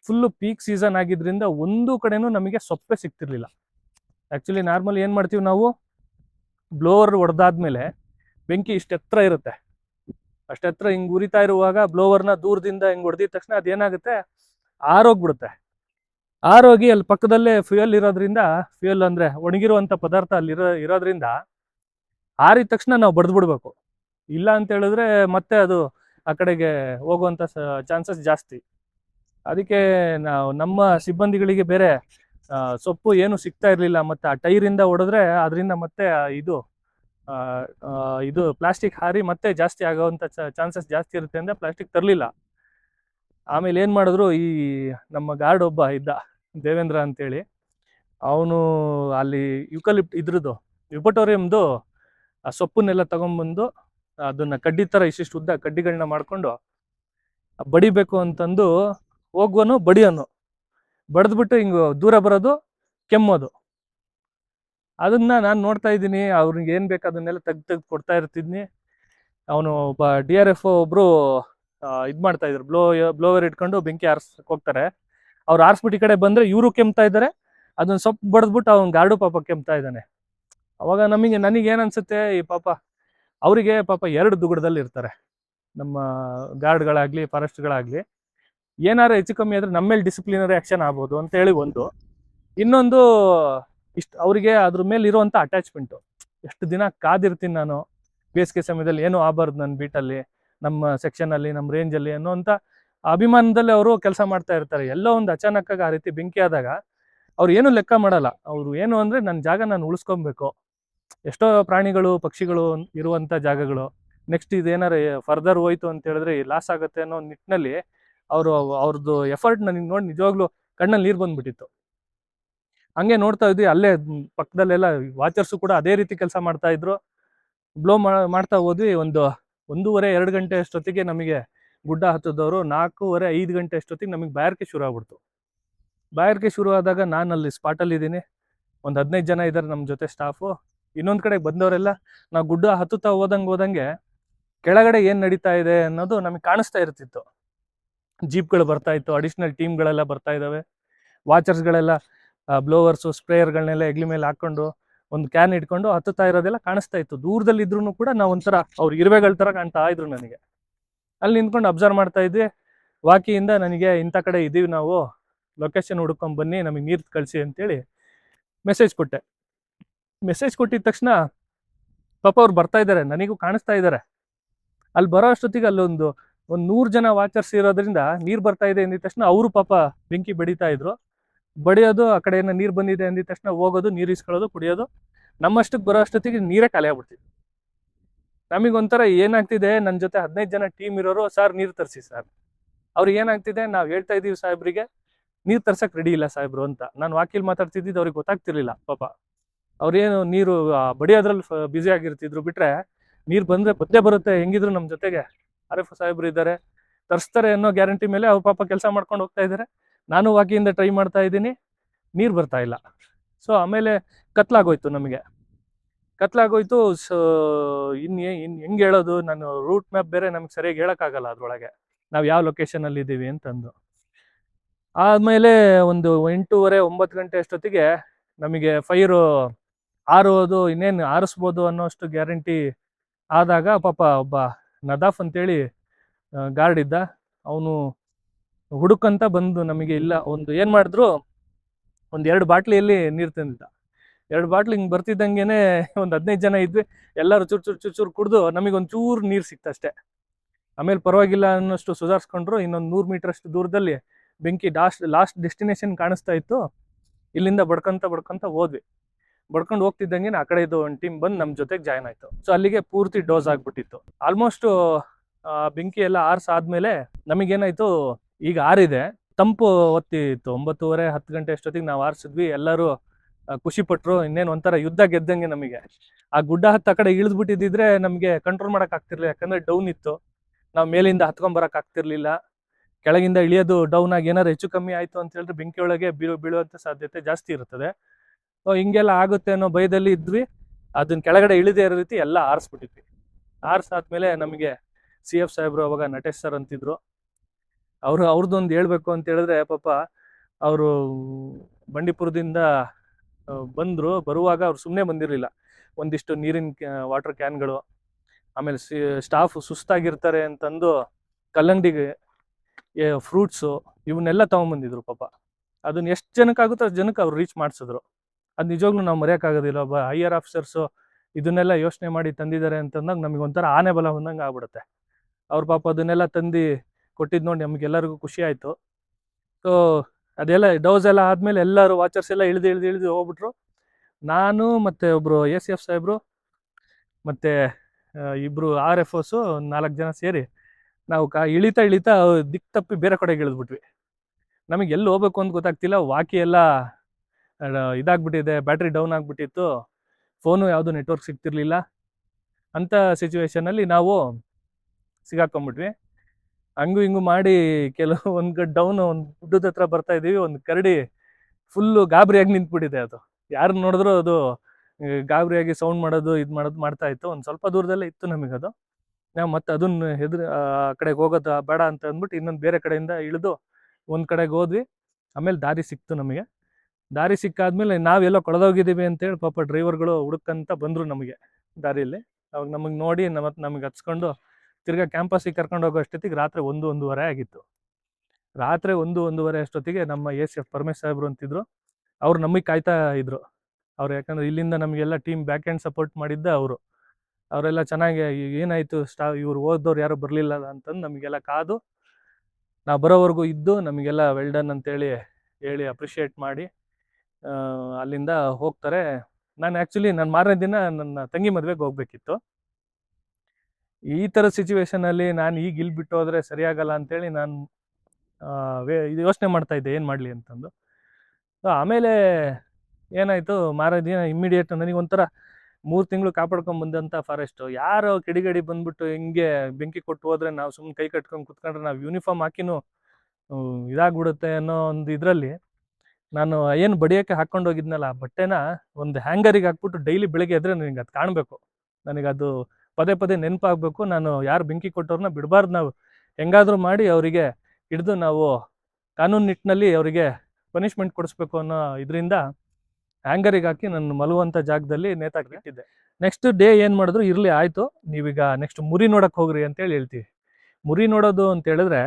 ಫುಲ್ಲು ಪೀಕ್ ಸೀಸನ್ ಆಗಿದ್ರಿಂದ ಒಂದು ಕಡೆನೂ ನಮಗೆ ಸೊಪ್ಪೆ ಸಿಗ್ತಿರ್ಲಿಲ್ಲ. ಆ್ಯಕ್ಚುಲಿ ನಾರ್ಮಲ್ ಏನು ಮಾಡ್ತೀವಿ ನಾವು? ಬ್ಲೋವರ್ ಹೊಡೆದಾದ್ಮೇಲೆ ಬೆಂಕಿ ಇಷ್ಟು ಎತ್ತರ ಇರುತ್ತೆ. ಅಷ್ಟು ಎತ್ತರ ಹಿಂಗೆ ಉರಿತಾ ಇರುವಾಗ ಬ್ಲೋವರ್ನ ದೂರದಿಂದ ಹಿಂಗೆ ಹೊಡೆದಿದ ತಕ್ಷಣ ಅದೇನಾಗುತ್ತೆ? ಆರೋಗ್ಬಿಡುತ್ತೆ. ಆರೋಗಿ ಅಲ್ಲಿ ಪಕ್ಕದಲ್ಲೇ ಫ್ಯೂಯಲ್ ಇರೋದ್ರಿಂದ ಫ್ಯೂಯಲ್ ಅಂದರೆ ಒಣಗಿರುವಂಥ ಪದಾರ್ಥ ಅಲ್ಲಿ ಇರೋ, ಇರೋದ್ರಿಂದ ಆರಿದ ತಕ್ಷಣ ನಾವು ಬಡ್ದು ಬಿಡ್ಬೇಕು ಇಲ್ಲ ಅಂತ ಹೇಳಿದ್ರೆ ಮತ್ತೆ ಅದು ಆ ಕಡೆಗೆ ಹೋಗುವಂತ ಚಾನ್ಸಸ್ ಜಾಸ್ತಿ. ಅದಕ್ಕೆ ನಾವು ನಮ್ಮ ಸಿಬ್ಬಂದಿಗಳಿಗೆ ಬೇರೆ ಸೊಪ್ಪು ಏನು ಸಿಗ್ತಾ ಇರಲಿಲ್ಲ, ಮತ್ತೆ ಆ ಟೈರಿಂದ ಹೊಡೆದ್ರೆ ಅದರಿಂದ ಮತ್ತೆ ಇದು ಇದು ಪ್ಲಾಸ್ಟಿಕ್ ಹಾರಿ ಮತ್ತೆ ಜಾಸ್ತಿ ಆಗೋವಂಥ ಚಾನ್ಸಸ್ ಜಾಸ್ತಿ ಇರುತ್ತೆ ಅಂದರೆ ಪ್ಲಾಸ್ಟಿಕ್ ತರಲಿಲ್ಲ. ಆಮೇಲೆ ಏನು ಮಾಡಿದ್ರು ಈ ನಮ್ಮ ಗಾರ್ಡ್ ಒಬ್ಬ ಇದ್ದ, ದೇವೇಂದ್ರ ಅಂತೇಳಿ, ಅವನು ಅಲ್ಲಿ ಯುಕಲಿಪ್ಟ್ ಇದ್ರದ್ದು ಯುಪಟೋರಿಯಮ್ದು ಆ ಸೊಪ್ಪನ್ನೆಲ್ಲ ತಗೊಂಬಂದು ಅದನ್ನ ಕಡ್ಡಿ ತರ ಇಷ್ಟಿಷ್ಟು ಉದ್ದ ಕಡ್ಡಿಗಳನ್ನ ಮಾಡ್ಕೊಂಡು ಬಡಿಬೇಕು ಅಂತಂದು ಹೋಗುವನು ಬಡಿಯೋನು. ಬಡ್ದ್ಬಿಟ್ಟು ಹಿಂಗ ದೂರ ಬರೋದು ಕೆಮ್ಮೋದು. ಅದನ್ನ ನಾನು ನೋಡ್ತಾ ಇದ್ದೀನಿ, ಅವ್ರಿಗೆ ಏನು ಬೇಕು ಅದನ್ನೆಲ್ಲ ತೆಗ್ದು ತೆಗ್ದು ಕೊಡ್ತಾ ಇರ್ತಿದ್ನಿ. ಅವನು ಒಬ್ಬ ಡಿ ಆರ್ ಎಫ್ ಒಬ್ರು ಇದು ಮಾಡ್ತಾ ಇದ್ರು, ಬ್ಲೋ, ಬ್ಲೋವರ್ ಇಟ್ಕೊಂಡು ಬೆಂಕಿ ಆರ್ಸಕ್ ಹೋಗ್ತಾರೆ. ಅವ್ರು ಆರ್ಸ್ಬಿಟ್ಟು ಈ ಕಡೆ ಬಂದ್ರೆ ಇವರು ಕೆಮ್ತಾ ಇದ್ದಾರೆ ಅದನ್ನ ಸೊಪ್ಪು ಬಡದ್ಬಿಟ್ಟು ಅವ್ನ ಗಾರ್ಡು ಪಾಪ ಕೆಮ್ತಾ ಇದ್ದಾನೆ. ಅವಾಗ ನಮಗೆ, ನನಗೆ ಏನ್ ಅನ್ಸುತ್ತೆ, ಈ ಪಾಪ ಅವರಿಗೆ ಪಾಪ ಎರಡು ದುಗುಡದಲ್ಲಿ ಇರ್ತಾರೆ. ನಮ್ಮ ಗಾರ್ಡ್ಗಳಾಗ್ಲಿ, ಫಾರೆಸ್ಟ್ಗಳಾಗ್ಲಿ. ಏನಾರು ಹೆಚ್ಚು ಕಮ್ಮಿ ಆದ್ರೆ ನಮ್ಮ ಮೇಲೆ ಡಿಸಿಪ್ಲಿನರಿ ಆಕ್ಷನ್ ಆಗ್ಬೋದು ಅಂತ ಹೇಳಿ ಒಂದು. ಇನ್ನೊಂದು ಇಷ್ಟು ಅವರಿಗೆ ಅದ್ರ ಮೇಲೆ ಇರುವಂತ ಅಟ್ಯಾಚ್ಮೆಂಟು ಎಷ್ಟು ದಿನ ಕಾದಿರ್ತೀನಿ ನಾನು. ಬೇಸಿಗೆ ಸಮಯದಲ್ಲಿ ಏನೂ ಆಗಬಾರ್ದು ನನ್ನ ಬೀಟಲ್ಲಿ, ನಮ್ಮ ಸೆಕ್ಷನಲ್ಲಿ ನಮ್ಮ ರೇಂಜಲ್ಲಿ ಅನ್ನೋ ಅಂತ ಅಭಿಮಾನದಲ್ಲಿ ಅವರು ಕೆಲಸ ಮಾಡ್ತಾ ಇರ್ತಾರೆ. ಎಲ್ಲೋ ಒಂದು ಅಚಾನಕ್ಕಾಗಿ ಆ ರೀತಿ ಬೆಂಕಿ ಆದಾಗ ಅವ್ರು ಏನು ಲೆಕ್ಕ ಮಾಡಲ್ಲ. ಅವರು ಏನು ಅಂದ್ರೆ ನನ್ನ ಜಾಗ ನಾನು ಉಳಿಸ್ಕೊಬೇಕು. ಎಷ್ಟೋ ಪ್ರಾಣಿಗಳು, ಪಕ್ಷಿಗಳು ಇರುವಂತ ಜಾಗಗಳು. ನೆಕ್ಸ್ಟ್ ಇದೇನಾರ ಫರ್ದರ್ ಹೋಯ್ತು ಅಂತ ಹೇಳಿದ್ರೆ ಲಾಸ್ ಆಗುತ್ತೆ ಅನ್ನೋ ನಿಟ್ಟಿನಲ್ಲಿ ಅವರು ಅವ್ರದ್ದು ಎಫರ್ಟ್ ನನಗೆ ನೋಡಿ ನಿಜವಾಗ್ಲೂ ಕಣ್ಣಲ್ಲಿ ನೀರು ಬಂದ್ಬಿಟ್ಟಿತ್ತು. ಹಂಗೆ ನೋಡ್ತಾ ಇದ್ವಿ, ಅಲ್ಲೇ ಪಕ್ಕದಲ್ಲೆಲ್ಲ ವಾಚರ್ಸು ಕೂಡ ಅದೇ ರೀತಿ ಕೆಲಸ ಮಾಡ್ತಾ ಇದ್ರು. ಬ್ಲೋ ಮಾಡ್ತಾ ಹೋದ್ವಿ, ಒಂದು ಒಂದೂವರೆ, ಎರಡು ಗಂಟೆ ಅಷ್ಟೊತ್ತಿಗೆ ನಮಗೆ ಗುಡ್ಡ ಹತ್ತದವರು, ನಾಲ್ಕೂವರೆ, ಐದು ಗಂಟೆ ಅಷ್ಟೊತ್ತಿಗೆ ನಮಗೆ ಬಾಯಾರಿಕೆ ಶುರು ಆಗ್ಬಿಡ್ತು. ಬಾಯಾರಿಕೆ ಶುರು ಆದಾಗ ನಾನು ಅಲ್ಲಿ ಸ್ಪಾಟಲ್ಲಿ ಇದ್ದೀನಿ. ಒಂದು ಹದಿನೈದು ಜನ ಇದ್ದಾರೆ ನಮ್ಮ ಜೊತೆ ಸ್ಟಾಫು ಇನ್ನೊಂದು ಕಡೆ ಬಂದವರೆಲ್ಲ ನಾವು ಗುಡ್ಡ ಹತ್ತುತ್ತಾ ಹೋದಂಗೆ ಹೋದಂಗೆ ಕೆಳಗಡೆ ಏನು ನಡೀತಾ ಇದೆ ಅನ್ನೋದು ನಮಗೆ ಕಾಣಿಸ್ತಾ ಇರ್ತಿತ್ತು. ಜೀಪ್ಗಳು ಬರ್ತಾ ಇತ್ತು ಅಡಿಷ್ನಲ್ ಟೀಮ್ಗಳೆಲ್ಲ ಬರ್ತಾ ಇದ್ದಾವೆ ವಾಚರ್ಸ್ಗಳೆಲ್ಲ ಬ್ಲೋವರ್ಸು ಸ್ಪ್ರೇಯರ್ಗಳನ್ನೆಲ್ಲ ಎಗ್ಲಿ ಮೇಲೆ ಹಾಕೊಂಡು ಒಂದು ಕ್ಯಾನ್ ಇಟ್ಕೊಂಡು ಹತ್ತುತ್ತಾ ಇರೋದೆಲ್ಲ ಕಾಣಿಸ್ತಾ ಇತ್ತು. ದೂರದಲ್ಲಿ ಇದ್ರು ಕೂಡ ನಾವು ಒಂಥರ ಅವ್ರು ಇರುವೆಗಳ ಥರ ಕಾಣ್ತಾ ಇದ್ರು ನನಗೆ. ಅಲ್ಲಿ ನಿಂತ್ಕೊಂಡು ಅಬ್ಸರ್ವ್ ಮಾಡ್ತಾ ಇದ್ವಿ. ವಾಕಿಯಿಂದ ನನಗೆ ಇಂಥ ಕಡೆ ಇದೀವಿ ನಾವು ಲೊಕೇಶನ್ ಹುಡ್ಕೊಂಡ್ ಬನ್ನಿ, ನಮಗೆ ನೀರು ಕಳಿಸಿ ಅಂತೇಳಿ ಮೆಸೇಜ್ ಕೊಟ್ಟೆ. ಮೆಸೇಜ್ ಕೊಟ್ಟಿದ ತಕ್ಷಣ ಪಾಪ ಅವ್ರು ಬರ್ತಾ ಇದ್ದಾರೆ ನನಗೂ ಕಾಣಿಸ್ತಾ ಇದ್ದಾರೆ ಅಲ್ಲಿ ಬರೋ ಅಷ್ಟೊತ್ತಿಗೆ ಅಲ್ಲೊಂದು, ಒಂದು ನೂರು ಜನ ವಾಚರ್ಸ್ ಇರೋದ್ರಿಂದ ನೀರು ಬರ್ತಾ ಇದೆ ಅಂದಿದ ತಕ್ಷಣ ಅವರು ಪಾಪ ಬೆಂಕಿ ಬಡಿತಾ ಇದ್ರು. ಬಡಿಯೋದು, ಆ ಕಡೆ ಏನೋ ನೀರು ಬಂದಿದೆ ಅಂದಿದ ತಕ್ಷಣ ಹೋಗೋದು, ನೀರು ಇಸ್ಕೊಳ್ಳೋದು, ಕುಡಿಯೋದು. ನಮ್ಮಷ್ಟಕ್ಕೆ ಬರೋ ಅಷ್ಟೊತ್ತಿಗೆ ನೀರೇ ಖಾಲಿ ಆಗ್ಬಿಡ್ತಿತ್ತು. ನಮಗೊಂಥರ ಏನಾಗ್ತಿದೆ ನನ್ನ ಜೊತೆ ಹದಿನೈದು ಜನ ಟೀಮ್ ಇರೋರು, ಸರ್ ನೀರು ತರಿಸಿ ಸರ್. ಅವ್ರಿಗೆ ಏನಾಗ್ತಿದೆ, ನಾವು ಹೇಳ್ತಾ ಇದ್ದೀವಿ ಸಾಹೇಬ್ರಿಗೆ, ನೀರು ತರ್ಸಕ್ಕೆ ರೆಡಿ ಇಲ್ಲ ಸಾಹೇಬ್ರು ಅಂತ. ನಾನು ವಾಕಿಲ್ ಮಾತಾಡ್ತಿದ್ದಿದ್ದು ಅವ್ರಿಗೆ ಗೊತ್ತಾಗ್ತಿರ್ಲಿಲ್ಲ, ಪಾಪ. ಅವ್ರೇನು ನೀರು ಬಡಿ ಬಡಿಯೋದ್ರಲ್ಲಿ ಬ್ಯುಸಿ ಆಗಿರ್ತಿದ್ರು ಬಿಟ್ರೆ ನೀರು ಬಂದ್ರೆ ಬಂದೇ ಬರುತ್ತೆ. ಹೆಂಗಿದ್ರು ನಮ್ಮ ಜೊತೆಗೆ ಆರ್ ಎಫ್ ಸಾಹೇಬ್ರು ಇದ್ದಾರೆ ತರಿಸ್ತಾರೆ ಅನ್ನೋ ಗ್ಯಾರಂಟಿ ಮೇಲೆ ಅವ್ರ ಪಾಪ ಕೆಲಸ ಮಾಡ್ಕೊಂಡು ಹೋಗ್ತಾ ಇದ್ದಾರೆ ನಾನು ವಾಕಿಯಿಂದ ಟ್ರೈ ಮಾಡ್ತಾ ಇದ್ದೀನಿ. ನೀರು ಬರ್ತಾ ಇಲ್ಲ. ಸೊ, ಆಮೇಲೆ ಕತ್ಲಾಗೋಯ್ತು ನಮಗೆ. ಕತ್ಲಾಗೋಯ್ತು. ಸೊ, ಇನ್ ಏ- ಇನ್ ಹೆಂಗ್ ಹೇಳೋದು? ನಾನು ರೂಟ್ ಮ್ಯಾಪ್ ಬೇರೆ ನಮ್ಗೆ ಸರಿಯಾಗಿ ಹೇಳೋಕ್ಕಾಗಲ್ಲ ಅದ್ರೊಳಗೆ. ನಾವು ಯಾವ ಲೊಕೇಶನ್ ಅಲ್ಲಿ ಇದ್ದೀವಿ ಅಂತಂದು. ಆದ್ಮೇಲೆ ಒಂದು ಎಂಟೂವರೆ, ಒಂಬತ್ತು ಗಂಟೆ ಅಷ್ಟೊತ್ತಿಗೆ ನಮಗೆ ಫೈರು ಆರೋದು, ಇನ್ನೇನು ಆರಿಸ್ಬೋದು ಅನ್ನೋಷ್ಟು ಗ್ಯಾರಂಟಿ ಆದಾಗ ಪಾಪ ಒಬ್ಬ ನದಾಫ್ ಅಂತೇಳಿ ಗಾರ್ಡ್ ಇದ್ದ. ಅವನು ಹುಡುಕಂತ ಬಂದು ನಮಗೆ ಇಲ್ಲ. ಒಂದು ಏನು ಮಾಡಿದ್ರು, ಒಂದು ಎರಡು ಬಾಟ್ಲಿಯಲ್ಲಿ ನೀರು ತಂದಿದ್ದ. ಎರಡು ಬಾಟ್ಲಿ ಹಿಂಗೆ ಬರ್ತಿದ್ದಂಗೆನೆ ಒಂದು ಹದಿನೈದು ಜನ ಇದ್ವಿ. ಎಲ್ಲರೂ ಚೂರು ಚೂರು ಚೂರು ಚೂರು ಕುಡಿದು ನಮಗೆ ಒಂದು ಚೂರು ನೀರು ಸಿಕ್ತಷ್ಟೆ ಆಮೇಲೆ ಪರವಾಗಿಲ್ಲ ಅನ್ನೋಷ್ಟು ಸುಧಾರಿಸ್ಕೊಂಡ್ರು. ಇನ್ನೊಂದು ನೂರು ಮೀಟರ್ ಅಷ್ಟು ದೂರದಲ್ಲಿ ಬೆಂಕಿ ಡಾಸ್ಟ್ ಲಾಸ್ಟ್ ಡೆಸ್ಟಿನೇಷನ್ ಕಾಣಿಸ್ತಾ ಇತ್ತು. ಇಲ್ಲಿಂದ ಬಡ್ಕೊಂತ ಬಡ್ಕೊಂತ ಹೋದ್ವಿ. ಬಡ್ಕೊಂಡು ಹೋಗ್ತಿದ್ದಂಗೆ ಆ ಕಡೆ ಇದು ಒಂದು ಟೀಮ್ ಬಂದು ನಮ್ಮ ಜೊತೆಗೆ ಜಾಯ್ನ್ ಆಯ್ತು. ಸೊ ಅಲ್ಲಿಗೆ ಪೂರ್ತಿ ಡೋಸ್ ಆಗಿಬಿಟ್ಟಿತ್ತು. ಆಲ್ಮೋಸ್ಟ್ ಬೆಂಕಿ ಎಲ್ಲ ಆರ್ಸ್ ಆದಮೇಲೆ ನಮಗೇನಾಯ್ತು, ಈಗ ಆರಿದೆ. ತಂಪು ಹೊತ್ತಿತ್ತು. ಒಂಬತ್ತುವರೆ, ಹತ್ತು ಗಂಟೆ ಅಷ್ಟೊತ್ತಿಗೆ ನಾವು ಆರಿಸಿದ್ವಿ. ಎಲ್ಲರೂ ಖುಷಿ ಪಟ್ರು. ಇನ್ನೇನು ಒಂಥರ ಯುದ್ಧ ಗೆದ್ದಂಗೆ ನಮಗೆ. ಆ ಗುಡ್ಡ ಹತ್ತ ಕಡೆ ಇಳಿದ್ಬಿಟ್ಟಿದ್ದಿದ್ರೆ ನಮಗೆ ಕಂಟ್ರೋಲ್ ಮಾಡಕ್ ಆಗ್ತಿರ್ಲಿಲ್ಲ. ಯಾಕಂದ್ರೆ ಡೌನ್ ಇತ್ತು. ನಾವು ಮೇಲಿಂದ ಹತ್ಕೊಂಡ್ ಬರಕ್ ಆಗ್ತಿರ್ಲಿಲ್ಲ. ಕೆಳಗಿಂದ ಇಳಿಯೋದು ಡೌನ್ ಆಗಿ ಏನಾದ್ರು ಹೆಚ್ಚು ಕಮ್ಮಿ ಆಯ್ತು ಅಂತ ಹೇಳಿದ್ರೆ ಬೆಂಕಿಯೊಳಗೆ ಒಳಗೆ ಬೀಳುವಂಥ ಸಾಧ್ಯತೆ ಜಾಸ್ತಿ ಇರ್ತದೆ ಸೊ ಹಿಂಗೆಲ್ಲ ಆಗುತ್ತೆ ಅನ್ನೋ ಭಯದಲ್ಲಿ ಇದ್ವಿ. ಅದನ್ನ ಕೆಳಗಡೆ ಇಳಿದೇ ಇರೋ ರೀತಿ ಎಲ್ಲ ಆರಿಸ್ಬಿಟ್ಟಿದ್ವಿ. ಆರಿಸಾದ್ಮೇಲೆ ನಮಗೆ ಸಿ ಎಫ್ ಸಾಹೇಬ್ರು ಅವಾಗ ನಟೇಶ್ ಸರ್ ಅಂತಿದ್ರು. ಅವರು ಅವ್ರದ್ದೊಂದು ಹೇಳ್ಬೇಕು ಅಂತ ಹೇಳಿದ್ರೆ, ಪಾಪ ಅವರು ಬಂಡೀಪುರದಿಂದ ಬಂದರು. ಬರುವಾಗ ಅವ್ರು ಸುಮ್ಮನೆ ಬಂದಿರಲಿಲ್ಲ. ಒಂದಿಷ್ಟು ನೀರಿನ ವಾಟರ್ ಕ್ಯಾನ್ಗಳು, ಆಮೇಲೆ ಸ್ಟಾಫ್ ಸುಸ್ತಾಗಿರ್ತಾರೆ ಅಂತಂದು ಕಲ್ಲಂಗಡಿಗೆ ಫ್ರೂಟ್ಸು, ಇವನ್ನೆಲ್ಲ ತೊಗೊಂಬಂದಿದ್ರು ಪಾಪ. ಅದನ್ನ ಎಷ್ಟು ಜನಕ್ಕಾಗುತ್ತೋ ಅಷ್ಟು ಜನಕ್ಕೆ ಅವ್ರು ರೀಚ್ ಮಾಡಿಸಿದ್ರು. ಅದು ನಿಜವಾಗ್ಲೂ ನಾವು ಮರೆಯೋಕ್ಕಾಗೋದಿಲ್ಲ ಒಬ್ಬ ಹೈಯರ್ ಆಫೀಸರ್ಸು ಇದನ್ನೆಲ್ಲ ಯೋಚನೆ ಮಾಡಿ ತಂದಿದ್ದಾರೆ ಅಂತಂದಾಗ ನಮಗೆ ಒಂಥರ ಆನೆ ಬಲ ಹೊಂದಂಗೆ ಆಗ್ಬಿಡುತ್ತೆ. ಅವ್ರ ಪಾಪ ಅದನ್ನೆಲ್ಲ ತಂದು ಕೊಟ್ಟಿದ್ದು ನೋಡಿ ನಮಗೆಲ್ಲರಿಗೂ ಖುಷಿ ಆಯಿತು. ಸೊ ಅದೆಲ್ಲ ಡೌಸ್ ಎಲ್ಲ ಆದಮೇಲೆ ಎಲ್ಲರೂ ವಾಚರ್ಸ್ ಎಲ್ಲ ಇಳಿದು ಇಳಿದು ಇಳಿದು ಹೋಗ್ಬಿಟ್ರು. ನಾನು ಮತ್ತು ಒಬ್ಬರು ಎ ಸಿ ಎಫ್ ಸಾಹೇಬ್ರು ಮತ್ತು ಇಬ್ಬರು ಆರ್ ಎಫ್ ಓಸು ನಾಲ್ಕು ಜನ ಸೇರಿ ನಾವು ಕಾ, ಇಳಿತಾ ಇಳಿತಾ ದಿಕ್ ತಪ್ಪಿ ಬೇರೆ ಕಡೆಗೆ ಇಳಿದ್ಬಿಟ್ವಿ. ನಮಗೆ ಎಲ್ಲಿ ಹೋಗ್ಬೇಕು ಅಂತ ಗೊತ್ತಾಗ್ತಿಲ್ಲ. ವಾಕಿ ಎಲ್ಲ ಇದಾಗ್ಬಿಟ್ಟಿದೆ, ಬ್ಯಾಟ್ರಿ ಡೌನ್ ಆಗಿಬಿಟ್ಟಿತ್ತು, ಫೋನು ಯಾವುದು ನೆಟ್ವರ್ಕ್ ಸಿಗ್ತಿರ್ಲಿಲ್ಲ ಅಂಥ ಸಿಚುವೇಶನಲ್ಲಿ ನಾವು ಸಿಗಾಕೊಂಬಿಟ್ವಿ. ಹಂಗು ಹಿಂಗು ಮಾಡಿ ಕೆಲವು ಒಂದು ಡೌನ್, ಒಂದು ಗುಡ್ಡದ ಹತ್ರ ಬರ್ತಾ ಇದ್ದೀವಿ, ಒಂದು ಕರಡಿ ಫುಲ್ಲು ಗಾಬರಿಯಾಗಿ ನಿಂತ್ಬಿಟ್ಟಿದೆ ಅದು. ಯಾರು ನೋಡಿದ್ರು ಅದು ಗಾಬರಿಯಾಗಿ ಸೌಂಡ್ ಮಾಡೋದು, ಇದು ಮಾಡೋದು ಮಾಡ್ತಾ ಇತ್ತು. ಒಂದು ಸ್ವಲ್ಪ ದೂರದಲ್ಲೇ ಇತ್ತು ನಮಗದು ನಾವು ಮತ್ತೆ ಅದನ್ನ ಹೆದ್ರ ಕಡೆಗೆ ಹೋಗೋದು ಬೇಡ ಅಂತ ಅಂದ್ಬಿಟ್ಟು ಇನ್ನೊಂದು ಬೇರೆ ಕಡೆಯಿಂದ ಇಳಿದು ಒಂದು ಕಡೆಗೆ ಹೋದ್ವಿ. ಆಮೇಲೆ ದಾರಿ ಸಿಕ್ತು ನಮಗೆ. ದಾರಿ ಸಿಕ್ಕಾದ್ಮೇಲೆ ನಾವೆಲ್ಲೋ ಕಳೆದೋಗಿದ್ದೀವಿ ಅಂತೇಳಿ ಪಾಪ ಡ್ರೈವರ್ಗಳು ಹುಡುಕಂತ ಬಂದರು ನಮಗೆ ದಾರಿಯಲ್ಲಿ. ಅವಾಗ ನಮಗೆ ನೋಡಿ ನಮ್ಮ ನಮಗೆ ಹಚ್ಕೊಂಡು ತಿರ್ಗಾ ಕ್ಯಾಂಪಸ್ಸಿಗೆ ಕರ್ಕೊಂಡು ಹೋಗೋ ಅಷ್ಟೊತ್ತಿಗೆ ರಾತ್ರಿ ಒಂದು, ಒಂದೂವರೆ ಆಗಿತ್ತು. ರಾತ್ರಿ ಒಂದು, ಒಂದೂವರೆ ಅಷ್ಟೊತ್ತಿಗೆ ನಮ್ಮ ಎ ಸಿ ಎಫ್ ಪರಮೇಶ್ ಸಾಹೇಬ್ರು ಅಂತಿದ್ರು. ಅವ್ರು ನಮಗೆ ಕಾಯ್ತಾ ಇದ್ರು. ಅವ್ರು ಯಾಕಂದ್ರೆ ಇಲ್ಲಿಂದ ನಮಗೆಲ್ಲ ಟೀಮ್ ಬ್ಯಾಕ್ ಹ್ಯಾಂಡ್ ಸಪೋರ್ಟ್ ಮಾಡಿದ್ದ ಅವರು. ಅವರೆಲ್ಲ ಚೆನ್ನಾಗಿ ಏನಾಯಿತು ಸ್ಟಾ ಇವ್ರು ಓದೋರು ಯಾರು ಬರಲಿಲ್ಲ ಅಂತಂದು ನಮಗೆಲ್ಲ ಕಾದು, ನಾವು ಬರೋವರೆಗೂ ಇದ್ದು ನಮಗೆಲ್ಲ ವೆಲ್ಡನ್ ಅಂತೇಳಿ ಹೇಳಿ ಅಪ್ರಿಷಿಯೇಟ್ ಮಾಡಿ ಅಲ್ಲಿಂದ ಹೋಗ್ತಾರೆ. ನಾನು ಆ್ಯಕ್ಚುಲಿ ನಾನು ಮಾರನೇ ದಿನ ನನ್ನ ತಂಗಿ ಮದುವೆಗೆ ಹೋಗ್ಬೇಕಿತ್ತು. ಈ ಥರ ಸಿಚುವೇಶನಲ್ಲಿ ನಾನು ಈಗ ಇಲ್ಲಿ ಬಿಟ್ಟು ಹೋದರೆ ಸರಿಯಾಗಲ್ಲ ಅಂತೇಳಿ ನಾನು ವೇ- ಇದು ಯೋಚನೆ ಮಾಡ್ತಾ ಇದ್ದೆ, ಏನು ಮಾಡಲಿ ಅಂತಂದು. ಆಮೇಲೆ ಏನಾಯಿತು, ಮಾರನೇ ದಿನ ಇಮ್ಮಿಡಿಯೇಟ್ ನನಗೆ ಒಂಥರ ಮೂರು ತಿಂಗಳು ಕಾಪಾಡ್ಕೊಂಬಂದಂಥ ಫಾರೆಸ್ಟು ಯಾರು ಕಿಡಿಗಡಿ ಬಂದ್ಬಿಟ್ಟು ಹಿಂಗೆ ಬೆಂಕಿ ಕೊಟ್ಟು ಹೋದರೆ ನಾವು ಸುಮ್ಮನೆ ಕೈ ಕಟ್ಕೊಂಡು ಕುತ್ಕೊಂಡ್ರೆ ನಾವು ಯೂನಿಫಾರ್ಮ್ ಹಾಕಿನೂ ಇದಾಗ್ಬಿಡುತ್ತೆ ಅನ್ನೋ ಒಂದು ಇದರಲ್ಲಿ ನಾನು ಏನು ಬಡಿಯೋಕ್ಕೆ ಹಾಕೊಂಡು ಹೋಗಿದ್ನಲ್ಲ ಆ ಬಟ್ಟೆನ ಒಂದು ಹ್ಯಾಂಗರಿಗೆ ಹಾಕ್ಬಿಟ್ಟು ಡೈಲಿ ಬೆಳಗ್ಗೆ ಎದ್ರೆ ನನಗೆ ಅದು ಕಾಣಬೇಕು. ನನಗೆ ಅದು ಪದೇ ಪದೇ ನೆನಪಾಗಬೇಕು. ನಾನು ಯಾರು ಬೆಂಕಿ ಕೊಟ್ಟವ್ರನ್ನ ಬಿಡಬಾರ್ದು ನಾವು. ಹೆಂಗಾದರೂ ಮಾಡಿ ಅವರಿಗೆ ಹಿಡಿದು ನಾವು ಕಾನೂನು ನಿಟ್ಟಿನಲ್ಲಿ ಅವರಿಗೆ ಪನಿಷ್ಮೆಂಟ್ ಕೊಡಿಸ್ಬೇಕು ಅನ್ನೋ ಇದರಿಂದ ಹ್ಯಾಂಗರಿಗೆ ಹಾಕಿ ನಾನು ಮಲುವಂಥ ಜಾಗದಲ್ಲಿ ನೇತಾಕಿಟ್ಟಿದ್ದೆ ನೆಕ್ಸ್ಟ್ ಡೇ ಏನು ಮಾಡಿದ್ರು? ಇರಲಿ ಆಯಿತು. ನೀವೀಗ ನೆಕ್ಸ್ಟ್ ಮುರಿ ನೋಡಕ್ಕೆ ಹೋಗ್ರಿ ಅಂತೇಳಿ ಹೇಳ್ತೀವಿ. ಮುರಿ ನೋಡೋದು ಅಂತ ಹೇಳಿದ್ರೆ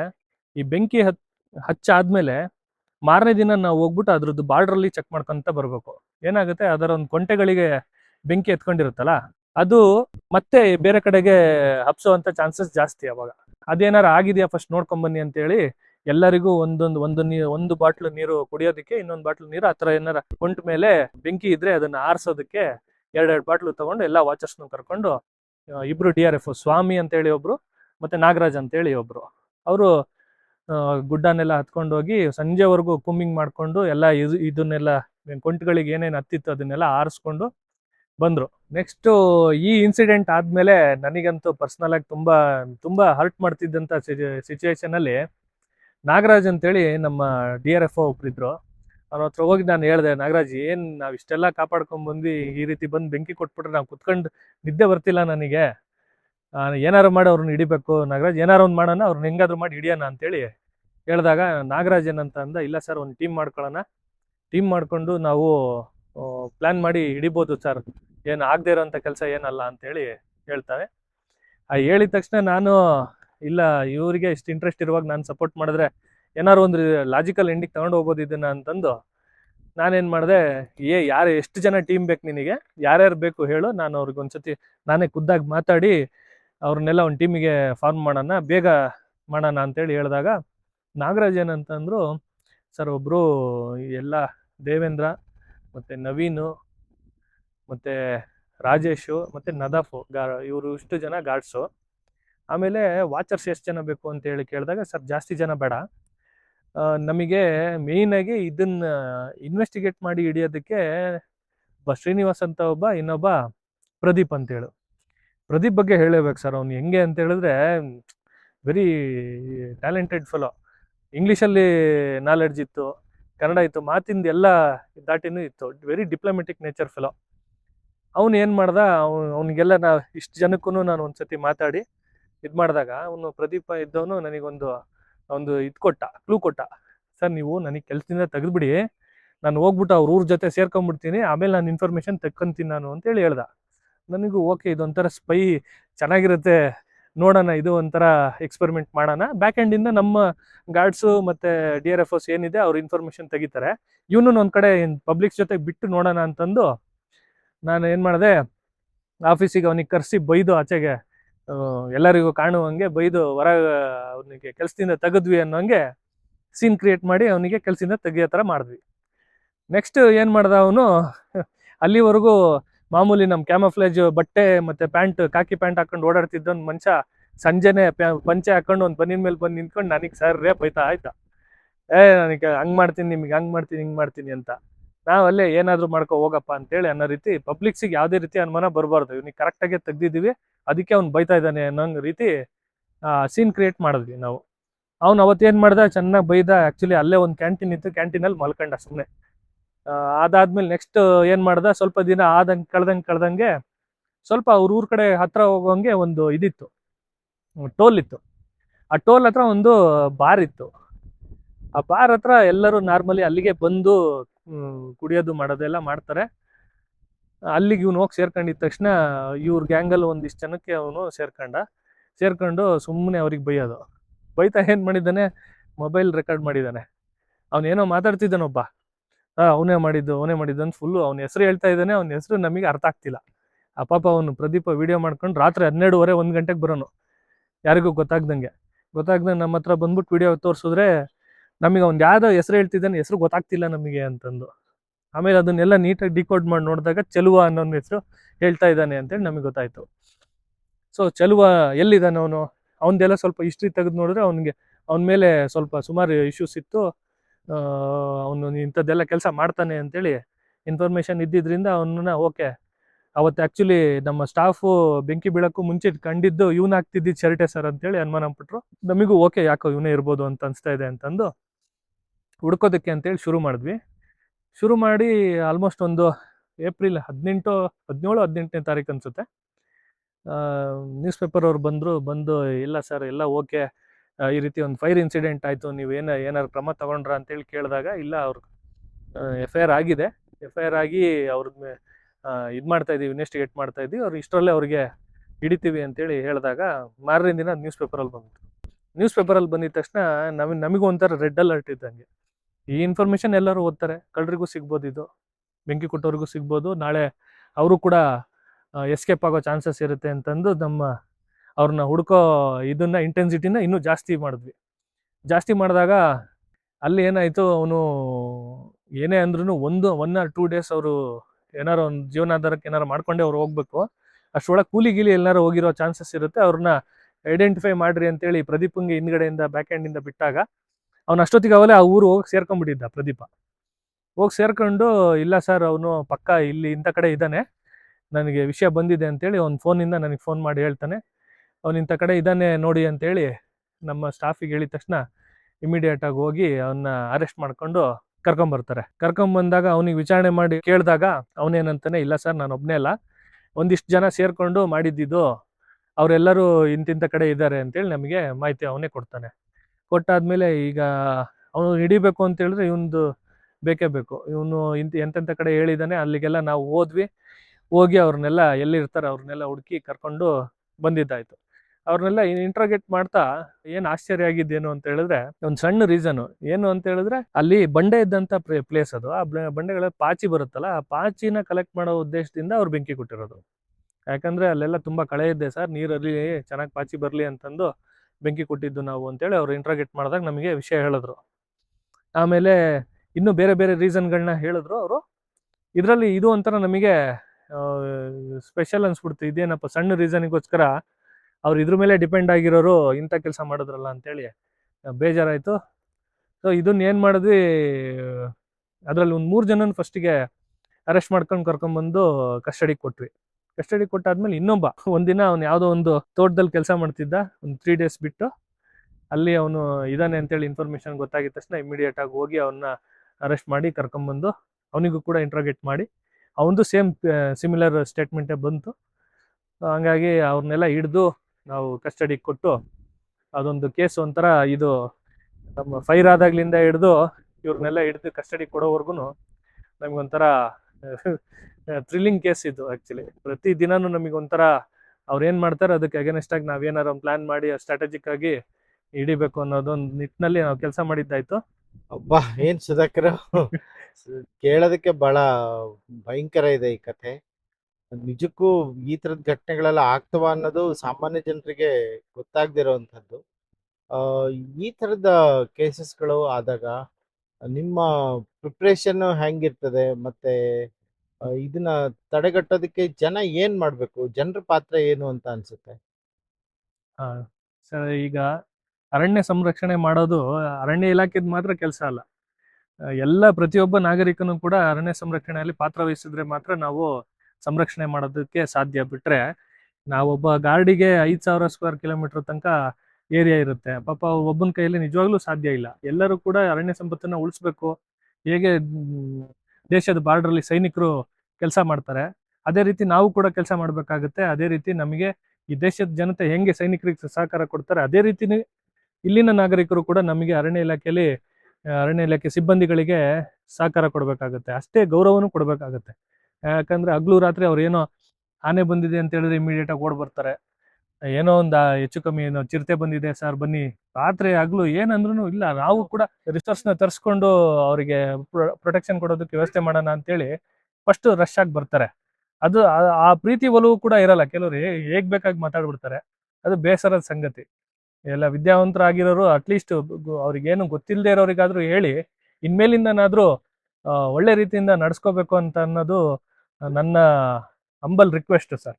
ಈ ಬೆಂಕಿ ಹತ್ ಹಚ್ಚಾದ್ಮೇಲೆ ಮಾರನೇ ದಿನ ನಾವು ಹೋಗ್ಬಿಟ್ಟು ಅದ್ರದ್ದು ಬಾರ್ಡ್ರಲ್ಲಿ ಚೆಕ್ ಮಾಡ್ಕೊಂತ ಬರ್ಬೇಕು. ಏನಾಗುತ್ತೆ? ಅದರ ಒಂದು ಕೊಂಟೆಗಳಿಗೆ ಬೆಂಕಿ ಎತ್ಕೊಂಡಿರುತ್ತಲ್ಲ, ಅದು ಮತ್ತೆ ಬೇರೆ ಕಡೆಗೆ ಹಬ್ಸೋವಂಥ ಚಾನ್ಸಸ್ ಜಾಸ್ತಿ ಅವಾಗ. ಅದೇನಾರು ಆಗಿದೆಯಾ ಫಸ್ಟ್ ನೋಡ್ಕೊಂಬನ್ನಿ ಅಂತೇಳಿ ಎಲ್ಲರಿಗೂ ಒಂದೊಂದು, ಒಂದು ನೀರು ಒಂದು ಬಾಟ್ಲು ನೀರು ಕುಡಿಯೋದಕ್ಕೆ, ಇನ್ನೊಂದು ಬಾಟ್ಲು ನೀರು ಆ ಥರ ಏನಾರ ಕೊಂಟ ಮೇಲೆ ಬೆಂಕಿ ಇದ್ರೆ ಅದನ್ನ ಆರಿಸೋದಕ್ಕೆ ಎರಡೆರಡು ಬಾಟ್ಲು ತಗೊಂಡು ಎಲ್ಲ ವಾಚರ್ಸ್ನ ಕರ್ಕೊಂಡು ಇಬ್ರು ಡಿ ಆರ್ ಎಫ್ ಸ್ವಾಮಿ ಅಂತೇಳಿ ಒಬ್ರು ಮತ್ತೆ ನಾಗರಾಜ್ ಅಂತೇಳಿ ಒಬ್ರು. ಅವರು ಗುಡ್ಡನೆಲ್ಲ ಹತ್ಕೊಂಡು ಹೋಗಿ ಸಂಜೆವರೆಗೂ ಕುಮ್ಮಿಂಗ್ ಮಾಡಿಕೊಂಡು ಎಲ್ಲ ಇದು, ಇದನ್ನೆಲ್ಲ ಕೊಂಟ್ಗಳಿಗೆ ಏನೇನು ಹತ್ತಿತ್ತು ಅದನ್ನೆಲ್ಲ ಆರಿಸ್ಕೊಂಡು ಬಂದರು. ನೆಕ್ಸ್ಟ್ ಈ ಇನ್ಸಿಡೆಂಟ್ ಆದಮೇಲೆ ನನಗಂತೂ ಪರ್ಸ್ನಲಾಗಿ ತುಂಬ ತುಂಬ ಹರ್ಟ್ ಮಾಡ್ತಿದ್ದಂಥ ಸಿಚುವೇಶನಲ್ಲಿ ನಾಗರಾಜ್ ಅಂತೇಳಿ ನಮ್ಮ ಡಿ ಆರ್ ಎಫ್ ಒಬ್ಬರಿದ್ರು ಅವ್ರ ಹತ್ರ ಹೋಗಿ ನಾನು ಹೇಳ್ದೆ, ನಾಗರಾಜ್, ಏನು ನಾವು ಇಷ್ಟೆಲ್ಲ ಕಾಪಾಡ್ಕೊಂಬಂದು ಬಂದ್ವಿ, ಈ ರೀತಿ ಬಂದು ಬೆಂಕಿ ಕೊಟ್ಬಿಟ್ರೆ ನಾವು ಕುತ್ಕೊಂಡು ನಿದ್ದೆ ಬರ್ತಿಲ್ಲ ನನಗೆ. ಏನಾರು ಮಾಡಿ ಅವ್ರನ್ನ ಹಿಡಿಬೇಕು. ನಾಗರಾಜ್, ಏನಾರು ಒಂದು ಮಾಡೋಣ ಅವ್ರನ್ನ ಹೆಂಗಾದ್ರು ಮಾಡಿ ಹಿಡಿಯೋಣ ಅಂತೇಳಿ ಹೇಳಿದಾಗ ನಾಗರಾಜ್ ಏನಂತ ಅಂದ, ಇಲ್ಲ ಸರ್, ಒಂದು ಟೀಮ್ ಮಾಡ್ಕೊಳ್ಳೋಣ. ಟೀಮ್ ಮಾಡ್ಕೊಂಡು ನಾವು ಪ್ಲಾನ್ ಮಾಡಿ ಹಿಡಿಬೋದು ಸರ್. ಏನು ಆಗದೆ ಇರೋಂಥ ಕೆಲಸ ಏನಲ್ಲ ಅಂತೇಳಿ ಹೇಳ್ತಾರೆ. ಆ, ಹೇಳಿದ ತಕ್ಷಣ ನಾನು, ಇಲ್ಲ, ಇವರಿಗೆ ಇಷ್ಟು ಇಂಟ್ರೆಸ್ಟ್ ಇರುವಾಗ ನಾನು ಸಪೋರ್ಟ್ ಮಾಡಿದ್ರೆ ಏನಾರು ಒಂದು ಲಾಜಿಕಲ್ ಎಂಡಿಗೆ ತಗೊಂಡು ಹೋಗ್ಬೋದು ಇದನ್ನ ಅಂತಂದು. ನಾನೇನು ಮಾಡಿದೆ, ಏ, ಯಾರು, ಎಷ್ಟು ಜನ ಟೀಮ್ ಬೇಕು ನಿನಗೆ? ಯಾರ್ಯಾರು ಬೇಕು ಹೇಳು. ನಾನು ಅವ್ರಿಗೆ ಒಂದ್ಸತಿ ನಾನೇ ಖುದ್ದಾಗಿ ಮಾತಾಡಿ ಅವ್ರನ್ನೆಲ್ಲ ಒಂದು ಟೀಮಿಗೆ ಫಾರ್ಮ್ ಮಾಡೋಣ, ಬೇಗ ಮಾಡೋಣ ಅಂತೇಳಿ ಹೇಳಿದಾಗ ನಾಗರಾಜ್ ಏನಂತಂದ್ರು ಸರ್ ಒಬ್ಬರು ಎಲ್ಲ ದೇವೇಂದ್ರ, ಮತ್ತು ನವೀನು, ಮತ್ತು ರಾಜೇಶು, ಮತ್ತು ನದಾಫು, ಗಾ, ಇವರು ಇಷ್ಟು ಜನ ಗಾರ್ಡ್ಸು ಆಮೇಲೆ ವಾಚರ್ಸ್ ಎಷ್ಟು ಜನ ಬೇಕು ಅಂತ ಹೇಳಿ ಕೇಳಿದಾಗ, ಸರ್ ಜಾಸ್ತಿ ಜನ ಬೇಡ. ನಮಗೆ ಮೇಯ್ನಾಗಿ ಇದನ್ನ ಇನ್ವೆಸ್ಟಿಗೇಟ್ ಮಾಡಿ ಹಿಡಿಯೋದಕ್ಕೆ ಒಬ್ಬ ಶ್ರೀನಿವಾಸ್ ಅಂತ ಒಬ್ಬ, ಇನ್ನೊಬ್ಬ ಪ್ರದೀಪ್ ಅಂತೇಳು ಪ್ರದೀಪ್ ಬಗ್ಗೆ ಹೇಳಬೇಕು ಸರ್ ಅವ್ನು ಹೆಂಗೆ ಅಂತ ಹೇಳಿದ್ರೆ ವೆರಿ ಟ್ಯಾಲೆಂಟೆಡ್ ಫೆಲೋ ಇಂಗ್ಲೀಷಲ್ಲಿ ನಾಲೆಡ್ಜ್ ಇತ್ತು, ಕನ್ನಡ ಇತ್ತು, ಮಾತಿಂದ ಎಲ್ಲ ದಾಟಿನೂ ಇತ್ತು. ವೆರಿ ಡಿಪ್ಲೊಮೆಟಿಕ್ ನೇಚರ್ ಫೆಲೋ ಅವನು ಏನು ಮಾಡ್ದ, ಅವ್ನು, ಅವನಿಗೆಲ್ಲ ನಾ ಇಷ್ಟು ಜನಕ್ಕೂ ನಾನು ಒಂದ್ಸತಿ ಮಾತಾಡಿ ಇದು ಮಾಡಿದಾಗ, ಅವನು ಪ್ರದೀಪ ಇದ್ದವನು ನನಗೊಂದು, ಒಂದು ಇದು ಕೊಟ್ಟ ಕ್ಲೂ ಕೊಟ್ಟ. ಸರ್, ನೀವು ನನಗೆ ಕೆಲಸದಿಂದ ತೆಗೆದುಬಿಡಿ. ನಾನು ಹೋಗ್ಬಿಟ್ಟು ಅವ್ರ ಊರ ಜೊತೆ ಸೇರ್ಕೊಂಡ್ಬಿಡ್ತೀನಿ ಆಮೇಲೆ ನಾನು ಇನ್ಫಾರ್ಮೇಷನ್ ತಕ್ಕಂತೀನಿ ನಾನು ಅಂತೇಳಿ ಹೇಳ್ದ. ನನಗೂ ಓಕೆ ಇದೊಂಥರ ಸ್ಪೈ ಚೆನ್ನಾಗಿರುತ್ತೆ. ನೋಡೋಣ, ಇದು ಒಂಥರ ಎಕ್ಸ್ಪೆರಿಮೆಂಟ್ ಮಾಡೋಣ. ಬ್ಯಾಕ್ ಇಂದ ನಮ್ಮ ಗಾರ್ಡ್ಸು ಮತ್ತೆ ಡಿ ಆರ್ ಎಫ್ ಓಸ್ ಏನಿದೆ, ಅವ್ರ ಇನ್ಫಾರ್ಮೇಷನ್ ತೆಗಿತಾರೆ. ಇವನು ಒಂದು ಕಡೆ ಪಬ್ಲಿಕ್ಸ್ ಜೊತೆ ಬಿಟ್ಟು ನೋಡೋಣ ಅಂತಂದು ನಾನು ಏನು ಮಾಡಿದೆ ಆಫೀಸಿಗೆ ಅವನಿಗೆ ಕರೆಸಿ ಬೈದು ಆಚೆಗೆ ಎಲ್ಲರಿಗೂ ಕಾಣುವಂಗೆ ಬೈದು ಹೊರ, ಅವನಿಗೆ ಕೆಲಸದಿಂದ ತೆಗೆದ್ವಿ ಅನ್ನೋಂಗೆ ಸೀನ್ ಕ್ರಿಯೇಟ್ ಮಾಡಿ ಅವನಿಗೆ ಕೆಲಸದಿಂದ ತೆಗಿಯೋ ಥರ ಮಾಡಿದ್ವಿ. ನೆಕ್ಸ್ಟ್ ಏನು ಮಾಡ್ದ ಅವನು, ಅಲ್ಲಿವರೆಗೂ ಮಾಮೂಲಿ ನಮ್ಮ ಕ್ಯಾಮಫ್ಲೇಜ್ ಬಟ್ಟೆ ಮತ್ತೆ ಪ್ಯಾಂಟ್ ಕಾಕಿ ಪ್ಯಾಂಟ್ ಹಾಕೊಂಡು ಓಡಾಡ್ತಿದ್ದ ಒಂದು ಮನುಷ್ಯ ಸಂಜೆನೆ ಪಂಚೆ ಹಾಕೊಂಡು ಒಂದು ಬನ್ನಿನ ಮೇಲೆ ಬಂದು ನಿಂತ್ಕೊಂಡು ನನಗೆ ಸರ್ ರೇಪ್ ಆಯ್ತಾ ಆಯ್ತಾ ಏ, ನನಗೆ ಹಂಗ್ ಮಾಡ್ತೀನಿ, ನಿಮ್ಗೆ ಹಂಗ್ ಮಾಡ್ತೀನಿ, ಹಿಂಗ್ ಮಾಡ್ತೀನಿ ಅಂತ. ನಾವಲ್ಲೇ ಏನಾದ್ರು ಮಾಡ್ಕೊ ಹೋಗಪ್ಪ ಅಂತೇಳಿ ಅನ್ನೋ ರೀತಿ ಪಬ್ಲಿಕ್ಸಿಗೆ ಯಾವುದೇ ರೀತಿ ಅನುಮಾನ ಬರಬಾರ್ದು. ಇವ್ನಿಗೆ ಕರೆಕ್ಟಾಗೆ ತೆಗ್ದಿದ್ದೀವಿ. ಅದಕ್ಕೆ ಅವ್ನು ಬೈತಾ ಇದ್ದಾನೆ ಅನ್ನೋ ರೀತಿ ಸೀನ್ ಕ್ರಿಯೇಟ್ ಮಾಡಿದ್ವಿ ನಾವು. ಅವ್ನು ಅವತ್ತೇನು ಮಾಡ್ದ? ಚೆನ್ನಾಗಿ ಬೈದ. ಆ್ಯಕ್ಚುಲಿ ಅಲ್ಲೇ ಒಂದು ಕ್ಯಾಂಟೀನ್ ಇತ್ತು. ಕ್ಯಾಂಟೀನಲ್ಲಿ ಮಲ್ಕೊಂಡ ಸುಮ್ಮನೆ ಅದಾದ್ಮೇಲೆ ನೆಕ್ಸ್ಟ್ ಏನು ಮಾಡ್ದ? ಸ್ವಲ್ಪ ದಿನ ಆದಂಗೆ ಕಳ್ದಂಗೆ ಕಳ್ದಂಗೆ ಸ್ವಲ್ಪ ಅವ್ರ ಊರ್ ಕಡೆ ಹತ್ರ ಹೋಗೋಂಗೆ ಒಂದು ಇದಿತ್ತು. ಟೋಲ್ ಇತ್ತು. ಆ ಟೋಲ್ ಹತ್ರ ಒಂದು ಬಾರ್ ಇತ್ತು. ಆ ಬಾರ್ ಹತ್ರ ಎಲ್ಲರೂ ನಾರ್ಮಲಿ ಅಲ್ಲಿಗೆ ಬಂದು ಕುಡಿಯೋದು ಮಾಡೋದೆಲ್ಲ ಮಾಡ್ತಾರೆ. ಅಲ್ಲಿಗೆ ಇವ್ನು ಹೋಗಿ ಸೇರ್ಕೊಂಡಿದ ತಕ್ಷಣ ಇವ್ರ ಗ್ಯಾಂಗಲ್ಲಿ ಒಂದಿಷ್ಟು ಜನಕ್ಕೆ ಅವನು ಸೇರ್ಕೊಂಡ. ಸೇರ್ಕೊಂಡು ಸುಮ್ಮನೆ ಅವ್ರಿಗೆ ಬೈಯೋದು. ಬೈತಾ ಏನು ಮಾಡಿದ್ದಾನೆ? ಮೊಬೈಲ್ ರೆಕಾರ್ಡ್ ಮಾಡಿದ್ದಾನೆ. ಅವನೇನೋ ಮಾತಾಡ್ತಿದ್ದಾನೊಬ್ಬ. ಅವನೇ ಮಾಡಿದ್ದು ಅವನೇ ಮಾಡಿದ್ದು ಅಂತ ಫುಲ್ಲು ಅವ್ನ ಹೆಸರು ಹೇಳ್ತಾ ಇದ್ದಾನೆ, ಅವನ ಹೆಸರು ನಮಗೆ ಅರ್ಥ ಆಗ್ತಿಲ್ಲ. ಆ ಪಾಪ ಅವನು ಪ್ರದೀಪ ವಿಡಿಯೋ ಮಾಡ್ಕೊಂಡು ರಾತ್ರಿ ಹನ್ನೆರಡುವರೆ ಒಂದು ಗಂಟೆಗೆ ಬರೋನು. ಯಾರಿಗೂ ಗೊತ್ತಾಗ್ದಂಗೆ. ಗೊತ್ತಾಗ್ದಂಗೆ ನಮ್ಮ ಹತ್ರ ಬಂದ್ಬಿಟ್ಟು ವಿಡಿಯೋ ತೋರಿಸಿದ್ರೆ ನಮಗೆ ಅವ್ನು ಯಾವುದೋ ಹೆಸರು ಹೇಳ್ತಿದ್ದಾನೆ, ಹೆಸರು ಗೊತ್ತಾಗ್ತಿಲ್ಲ ನಮಗೆ ಅಂತಂದು. ಆಮೇಲೆ ಅದನ್ನೆಲ್ಲ ನೀಟಾಗಿ ಡಿಕೋಡ್ ಮಾಡಿ ನೋಡಿದಾಗ ಚೆಲುವ ಅನ್ನೋ ಹೆಸರು ಹೇಳ್ತಾ ಇದ್ದಾನೆ ಅಂತೇಳಿ ನಮಗೆ ಗೊತ್ತಾಯ್ತು. ಸೊ ಚೆಲುವ ಎಲ್ಲಿದ್ದಾನೆ ಅವನು? ಅವನದೆಲ್ಲ ಸ್ವಲ್ಪ ಹಿಸ್ಟ್ರಿ ತೆಗೆದು ನೋಡಿದ್ರೆ ಅವನಿಗೆ, ಅವನ ಮೇಲೆ ಸ್ವಲ್ಪ ಸುಮಾರು ಇಶ್ಯೂಸ್ ಇತ್ತು. ಅವನು ಇಂಥದ್ದೆಲ್ಲ ಕೆಲಸ ಮಾಡ್ತಾನೆ ಅಂತೇಳಿ ಇನ್ಫಾರ್ಮೇಷನ್ ಇದ್ದಿದ್ದರಿಂದ ಅವನನ್ನ ಓಕೆ, ಅವತ್ತು ಆ್ಯಕ್ಚುಲಿ ನಮ್ಮ ಸ್ಟಾಫು ಬೆಂಕಿ ಬೀಳಕ್ಕೂ ಮುಂಚೆ ಕಂಡಿದ್ದು ಇವನ್ ಆಗ್ತಿದ್ದಿದ್ದು ಶರ್ಟೆ ಸರ್ ಅಂತೇಳಿ ಅನುಮಾನ ಪಟ್ರು. ನಮಗೂ ಓಕೆ, ಯಾಕೋ ಇವನೇ ಇರ್ಬೋದು ಅಂತ ಅನಿಸ್ತಾ ಇದೆ ಅಂತಂದು ಹುಡ್ಕೋದಕ್ಕೆ ಅಂತೇಳಿ ಶುರು ಮಾಡಿದ್ವಿ. ಶುರು ಮಾಡಿ ಆಲ್ಮೋಸ್ಟ್ ಒಂದು ಏಪ್ರಿಲ್ ಹದಿನೆಂಟು, ಹದಿನೇಳು, ಹದಿನೆಂಟನೇ ತಾರೀಕು ಅನಿಸುತ್ತೆ. ನ್ಯೂಸ್ ಪೇಪರ್ ಅವ್ರು ಬಂದರು, ಬಂದು ಇಲ್ಲ ಸರ್ ಎಲ್ಲ ಓಕೆ ಈ ರೀತಿ ಒಂದು ಫೈರ್ ಇನ್ಸಿಡೆಂಟ್ ಆಯಿತು, ನೀವು ಏನು, ಏನಾದ್ರು ಕ್ರಮ ತಗೊಂಡ್ರ ಅಂತೇಳಿ ಕೇಳಿದಾಗ, ಇಲ್ಲ ಅವ್ರ ಎಫ್ ಐ ಆರ್ ಆಗಿದೆ. ಎಫ್ ಐ ಆರ್ ಆಗಿ ಅವ್ರದ್ದು ಇದು ಮಾಡ್ತಾ ಇದ್ದೀವಿ ಇನ್ವೆಸ್ಟಿಗೇಟ್ ಮಾಡ್ತಾ ಇದ್ದೀವಿ ಅವ್ರು ಇಷ್ಟರಲ್ಲೇ ಅವ್ರಿಗೆ ಹಿಡಿತೀವಿ ಅಂತೇಳಿ ಹೇಳಿದಾಗ, ಮಾರನೇ ದಿನ ನ್ಯೂಸ್ ಪೇಪರಲ್ಲಿ ಬಂತು ನ್ಯೂಸ್ ಪೇಪರಲ್ಲಿ ಬಂದಿದ ತಕ್ಷಣ ನಮಗೆ, ನಮಗೂ ಒಂಥರ ರೆಡ್ ಅಲರ್ಟ್ ಇದ್ದಂಗೆ. ಈ ಇನ್ಫಾರ್ಮೇಷನ್ ಎಲ್ಲರೂ ಓದ್ತಾರೆ, ಕಳ್ಳರಿಗೂ ಸಿಗ್ಬೋದು ಇದು, ಬೆಂಕಿ ಕೊಟ್ಟವ್ರಿಗೂ ಸಿಗ್ಬೋದು, ನಾಳೆ ಅವರು ಕೂಡ ಎಸ್ಕೇಪ್ ಆಗೋ ಚಾನ್ಸಸ್ ಇರುತ್ತೆ ಅಂತಂದು ನಮ್ಮ ಅವ್ರನ್ನ ಹುಡ್ಕೋ ಇದನ್ನ ಇಂಟೆನ್ಸಿಟಿನ ಇನ್ನೂ ಜಾಸ್ತಿ ಮಾಡಿದ್ವಿ. ಜಾಸ್ತಿ ಮಾಡಿದಾಗ ಅಲ್ಲಿ ಏನಾಯಿತು, ಅವನು ಏನೇ ಅಂದ್ರೂ ಒಂದು ಒನ್ ಆರ್ ಟೂ ಡೇಸ್ ಅವರು ಏನಾರು ಒಂದು ಜೀವನಾಧಾರಕ್ಕೆ ಏನಾರು ಮಾಡ್ಕೊಂಡೆ ಅವ್ರು ಹೋಗ್ಬೇಕು. ಅಷ್ಟೊಳಗೆ ಕೂಲಿ ಗೀಲಿ ಎಲ್ಲಾರು ಹೋಗಿರೋ ಚಾನ್ಸಸ್ ಇರುತ್ತೆ. ಅವ್ರನ್ನ ಐಡೆಂಟಿಫೈ ಮಾಡ್ರಿ ಅಂತೇಳಿ ಪ್ರದೀಪಂಗೆ ಹಿಂದ್ಗಡೆಯಿಂದ ಬ್ಯಾಕ್ ಇಂದ ಬಿಟ್ಟಾಗ ಅವ್ನು ಅಷ್ಟೊತ್ತಿಗೆ ಅವಲೇ ಆ ಊರು ಹೋಗಿ ಸೇರ್ಕೊಂಡ್ಬಿಟ್ಟಿದ್ದ ಪ್ರದೀಪ. ಹೋಗಿ ಸೇರ್ಕೊಂಡು, ಇಲ್ಲ ಸರ್, ಅವನು ಪಕ್ಕ ಇಲ್ಲಿ ಇಂಥ ಕಡೆ ಇದ್ದಾನೆ. ನನಗೆ ವಿಷಯ ಬಂದಿದೆ ಅಂತೇಳಿ ಅವ್ನು ಫೋನಿಂದ ನನಗೆ ಫೋನ್ ಮಾಡಿ ಹೇಳ್ತಾನೆ. ಅವ್ನು ಇಂಥ ಕಡೆ ಇದ್ದಾನೆ ನೋಡಿ ಅಂತೇಳಿ ನಮ್ಮ ಸ್ಟಾಫಿಗೆ ಹೇಳಿದ ತಕ್ಷಣ ಇಮಿಡಿಯೇಟಾಗಿ ಹೋಗಿ ಅವನ್ನ ಅರೆಸ್ಟ್ ಮಾಡ್ಕೊಂಡು ಕರ್ಕೊಂಬರ್ತಾರೆ ಕರ್ಕೊಂಬಂದಾಗ ಅವನಿಗೆ ವಿಚಾರಣೆ ಮಾಡಿ ಕೇಳಿದಾಗ ಅವನೇನಂತಾನೆ, ಇಲ್ಲ ಸರ್, ನಾನು ಒಬ್ಬನೇ ಅಲ್ಲ. ಒಂದಿಷ್ಟು ಜನ ಸೇರಿಕೊಂಡು ಮಾಡಿದ್ದಿದ್ದು ಅವರೆಲ್ಲರೂ ಇಂತಿಂಥ ಕಡೆ ಇದ್ದಾರೆ ಅಂತೇಳಿ ನಮಗೆ ಮಾಹಿತಿ ಅವನೇ ಕೊಡ್ತಾನೆ. ಕೊಟ್ಟಾದ್ಮೇಲೆ ಈಗ ಅವನು ಹಿಡಿಬೇಕು ಅಂತ ಹೇಳಿದ್ರೆ ಇವನ್ದು ಬೇಕೇ ಬೇಕು. ಇವನು ಇಂತ, ಎಂತೆಂಥ ಕಡೆ ಹೇಳಿದ್ದಾನೆ ಅಲ್ಲಿಗೆಲ್ಲ ನಾವು ಹೋದ್ವಿ. ಹೋಗಿ ಅವ್ರನ್ನೆಲ್ಲ ಎಲ್ಲಿರ್ತಾರೆ ಅವ್ರನ್ನೆಲ್ಲ ಹುಡುಕಿ ಕರ್ಕೊಂಡು ಬಂದಿದ್ದಾಯ್ತು. ಅವ್ರನ್ನೆಲ್ಲ ಇಂಟ್ರೋಗೇಟ್ ಮಾಡ್ತಾ, ಏನ್ ಆಶ್ಚರ್ಯ ಆಗಿದ್ದೇನು? ಅಂತ ಹೇಳಿದ್ರೆ, ಒಂದು ಸಣ್ಣ ರೀಸನ್ ಏನು ಅಂತ ಹೇಳಿದ್ರೆ, ಅಲ್ಲಿ ಬಂಡೆ ಇದ್ದಂತ ಪ್ಲೇಸ್ ಅದು. ಆ ಬಂಡೆಗಳ ಪಾಚಿ ಬರುತ್ತಲ್ಲ, ಆ ಪಾಚಿನ ಕಲೆಕ್ಟ್ ಮಾಡೋ ಉದ್ದೇಶದಿಂದ ಅವ್ರು ಬೆಂಕಿ ಕೊಟ್ಟಿರೋದು. ಯಾಕಂದ್ರೆ, ಅಲ್ಲೆಲ್ಲ ತುಂಬಾ ಕಳೆ ಇದೆ ಸರ್, ನೀರಲ್ಲಿ ಚೆನ್ನಾಗಿ ಪಾಚಿ ಬರಲಿ ಅಂತಂದು ಬೆಂಕಿ ಕೊಟ್ಟಿದ್ದು ನಾವು ಅಂತೇಳಿ ಅವ್ರು ಇಂಟ್ರಾಗೇಟ್ ಮಾಡಿದಾಗ ನಮಗೆ ವಿಷಯ ಹೇಳಿದ್ರು. ಆಮೇಲೆ ಇನ್ನು ಬೇರೆ ಬೇರೆ ರೀಸನ್ಗಳನ್ನ ಹೇಳಿದ್ರು ಅವರು. ಇದರಲ್ಲಿ ಇದು ಒಂಥರ ನಮಗೆ ಸ್ಪೆಷಲ್ ಅನ್ಸ್ಬಿಡ್ತು. ಇದೇನಪ್ಪ ಸಣ್ಣ ರೀಸನ್ಗೋಸ್ಕರ ಅವ್ರು ಇದ್ರ ಮೇಲೆ ಡಿಪೆಂಡ್ ಆಗಿರೋರು ಇಂಥ ಕೆಲಸ ಮಾಡಿದ್ರಲ್ಲ ಅಂತೇಳಿ ಬೇಜಾರಾಯಿತು. ಸೊ ಇದನ್ನ ಏನು ಮಾಡಿದ್ವಿ, ಅದರಲ್ಲಿ ಒಂದು ಮೂರು ಜನನ ಫಸ್ಟಿಗೆ ಅರೆಸ್ಟ್ ಮಾಡ್ಕೊಂಡು ಕರ್ಕೊಂಡ್ಬಂದು ಕಸ್ಟಡಿಗೆ ಕೊಟ್ವಿ. ಕಸ್ಟಡಿ ಕೊಟ್ಟಾದ್ಮೇಲೆ ಇನ್ನೊಬ್ಬ, ಒಂದಿನ ಅವ್ನು ಯಾವುದೋ ಒಂದು ತೋಟದಲ್ಲಿ ಕೆಲಸ ಮಾಡ್ತಿದ್ದ, ಒಂದು ತ್ರೀ ಡೇಸ್ ಬಿಟ್ಟು ಅಲ್ಲಿ ಅವನು ಇದಾನೆ ಅಂತೇಳಿ ಇನ್ಫಾರ್ಮೇಶನ್ ಗೊತ್ತಾಗಿದ ತಕ್ಷಣ ಇಮಿಡಿಯೇಟ್ ಆಗಿ ಹೋಗಿ ಅವನ್ನ ಅರೆಸ್ಟ್ ಮಾಡಿ ಕರ್ಕೊಂಬಂದು ಅವನಿಗೂ ಕೂಡ ಇಂಟ್ರೋಗೇಟ್ ಮಾಡಿ. ಅವನದು ಸೇಮ್ ಸಿಮಿಲರ್ ಸ್ಟೇಟ್ಮೆಂಟೇ ಬಂತು. ಹಂಗಾಗಿ ಅವ್ರನ್ನೆಲ್ಲ ಹಿಡಿದು ನಾವು ಕಸ್ಟಡಿಗೆ ಕೊಟ್ಟು ಅದೊಂದು ಕೇಸ್ ಒಂಥರ ಇದು ನಮ್ಮ ಫೈರ್ ಆದಾಗ್ಲಿಂದ ಹಿಡಿದು ಇವ್ರನ್ನೆಲ್ಲ ಹಿಡಿದು ಕಸ್ಟಡಿ ಕೊಡೋವರೆಗೂ ನಮಗೊಂಥರ ಥ್ರಿಲ್ಲಿಂಗ್ ಕೇಸ್ ಇದು ಆ್ಯಕ್ಚುಲಿ ಪ್ರತಿ ದಿನಾನು ನಮಗೊಂಥರ ಅವ್ರು ಏನು ಮಾಡ್ತಾರೆ ಅದಕ್ಕೆ ಅಗೇನೆಸ್ಟ್ ಆಗಿ ನಾವೇನಾರು ಒಂದು ಪ್ಲ್ಯಾನ್ ಮಾಡಿ ಸ್ಟ್ರಾಟಜಿಕ್ ಆಗಿ ಹಿಡಿಬೇಕು ಅನ್ನೋದೊಂದು ನಿಟ್ಟಿನಲ್ಲಿ ನಾವು ಕೆಲಸ ಮಾಡಿದ್ದಾಯ್ತು. ಅಬ್ಬಾ, ಏನು ಸುಧಾಕರ್? ಕೇಳೋದಕ್ಕೆ ಬಹಳ ಭಯಂಕರ ಇದೆ ಈ ಕಥೆ. ನಿಜಕ್ಕೂ ಈ ತರದ ಘಟನೆಗಳೆಲ್ಲ ಆಗ್ತವ ಅನ್ನೋದು ಸಾಮಾನ್ಯ ಜನರಿಗೆ ಗೊತ್ತಾಗ್ದಿರೋವಂಥದ್ದು ಈ ತರದ ಕೇಸಸ್ಗಳು ಆದಾಗ ನಿಮ್ಮ ಪ್ರಿಪ್ರೇಷನ್ ಹೆಂಗಿರ್ತದೆ ಮತ್ತೆ ಇದನ್ನ ತಡೆಗಟ್ಟೋದಕ್ಕೆ ಜನ ಏನ್ ಮಾಡ್ಬೇಕು? ಜನರ ಪಾತ್ರ ಏನು ಅಂತ ಅನ್ಸುತ್ತೆ? ಸರ್ ಈಗ ಅರಣ್ಯ ಸಂರಕ್ಷಣೆ ಮಾಡೋದು ಅರಣ್ಯ ಇಲಾಖೆದ್ ಮಾತ್ರ ಕೆಲಸ ಅಲ್ಲ. ಎಲ್ಲ ಪ್ರತಿಯೊಬ್ಬ ನಾಗರಿಕನು ಕೂಡ ಅರಣ್ಯ ಸಂರಕ್ಷಣೆಯಲ್ಲಿ ಪಾತ್ರ ವಹಿಸಿದ್ರೆ ಮಾತ್ರ ನಾವು ಸಂರಕ್ಷಣೆ ಮಾಡೋದಕ್ಕೆ ಸಾಧ್ಯ ಬಿಟ್ರೆ ನಾವೊಬ್ಬ ಗಾರ್ಡಿಗೆ ಐದ್ ಸಾವಿರ ಸ್ಕ್ವೇರ್ ಕಿಲೋಮೀಟರ್ ತನಕ ಏರಿಯಾ ಇರುತ್ತೆ. ಪಾಪ ಒಬ್ಬನ ಕೈಯಲ್ಲಿ ನಿಜವಾಗ್ಲೂ ಸಾಧ್ಯ ಇಲ್ಲ. ಎಲ್ಲರೂ ಕೂಡ ಅರಣ್ಯ ಸಂಪತ್ತನ್ನ ಉಳಿಸ್ಬೇಕು. ಹೇಗೆ ದೇಶದ ಬಾರ್ಡ್ರಲ್ಲಿ ಸೈನಿಕರು ಕೆಲಸ ಮಾಡ್ತಾರೆ. ಅದೇ ರೀತಿ ನಾವು ಕೂಡ ಕೆಲಸ ಮಾಡಬೇಕಾಗುತ್ತೆ. ಅದೇ ರೀತಿ ನಮಗೆ ಈ ದೇಶದ ಜನತೆ ಹೆಂಗೆ ಸೈನಿಕರಿಗೆ ಸಹಕಾರ ಕೊಡ್ತಾರೆ, ಅದೇ ರೀತಿ ಇಲ್ಲಿನ ನಾಗರಿಕರು ಕೂಡ ನಮಗೆ ಅರಣ್ಯ ಇಲಾಖೆಯಲ್ಲಿ, ಅರಣ್ಯ ಇಲಾಖೆ ಸಿಬ್ಬಂದಿಗಳಿಗೆ ಸಹಕಾರ ಕೊಡಬೇಕಾಗುತ್ತೆ. ಅಷ್ಟೇ ಗೌರವನೂ ಕೊಡಬೇಕಾಗುತ್ತೆ. ಯಾಕಂದ್ರೆ ಹಗ್ಲು ರಾತ್ರಿ ಅವ್ರು ಏನೋ ಆನೆ ಬಂದಿದೆ ಅಂತ ಹೇಳಿದ್ರೆ ಇಮಿಡಿಯೇಟ್ ಆಗಿ ಓಡ್ ಬರ್ತಾರೆ. ಏನೋ ಒಂದು ಹೆಚ್ಚು ಕಮ್ಮಿ ಏನೋ ಚಿರತೆ ಬಂದಿದೆ ಸರ್, ಬನ್ನಿ. ರಾತ್ರಿ ಹಗ್ಲು ಏನಂದ್ರೂ ಇಲ್ಲ, ನಾವು ಕೂಡ ರಿಸೋರ್ಸ್ನ ತರಿಸ್ಕೊಂಡು ಅವರಿಗೆ ಪ್ರೊಟೆಕ್ಷನ್ ಕೊಡೋದಕ್ಕೆ ವ್ಯವಸ್ಥೆ ಮಾಡೋಣ ಅಂತೇಳಿ ಫಸ್ಟ್ ರಶ್ ಆಗಿ ಬರ್ತಾರೆ. ಅದು ಆ- ಪ್ರೀತಿ ಒಲವು ಕೂಡ ಇರಲ್ಲ. ಕೆಲವರು ಹೇಗ್ ಬೇಕಾಗಿ ಮಾತಾಡ್ಬಿಡ್ತಾರೆ. ಅದು ಬೇಸರದ ಸಂಗತಿ. ಎಲ್ಲ ವಿದ್ಯಾವಂತರಾಗಿರೋರು ಅಟ್ಲೀಸ್ಟ್ ಅವ್ರಿಗೇನು ಗೊತ್ತಿಲ್ಲದೆ ಇರೋರಿಗಾದ್ರೂ ಹೇಳಿ, ಇನ್ಮೇಲಿಂದನಾದ್ರೂ ಒಳ್ಳೆ ರೀತಿಯಿಂದ ನಡ್ಸ್ಕೋಬೇಕು ಅಂತ ಅನ್ನೋದು ನನ್ನ ಅಂಬಲ್ ರಿಕ್ವೆಸ್ಟ್ ಸರ್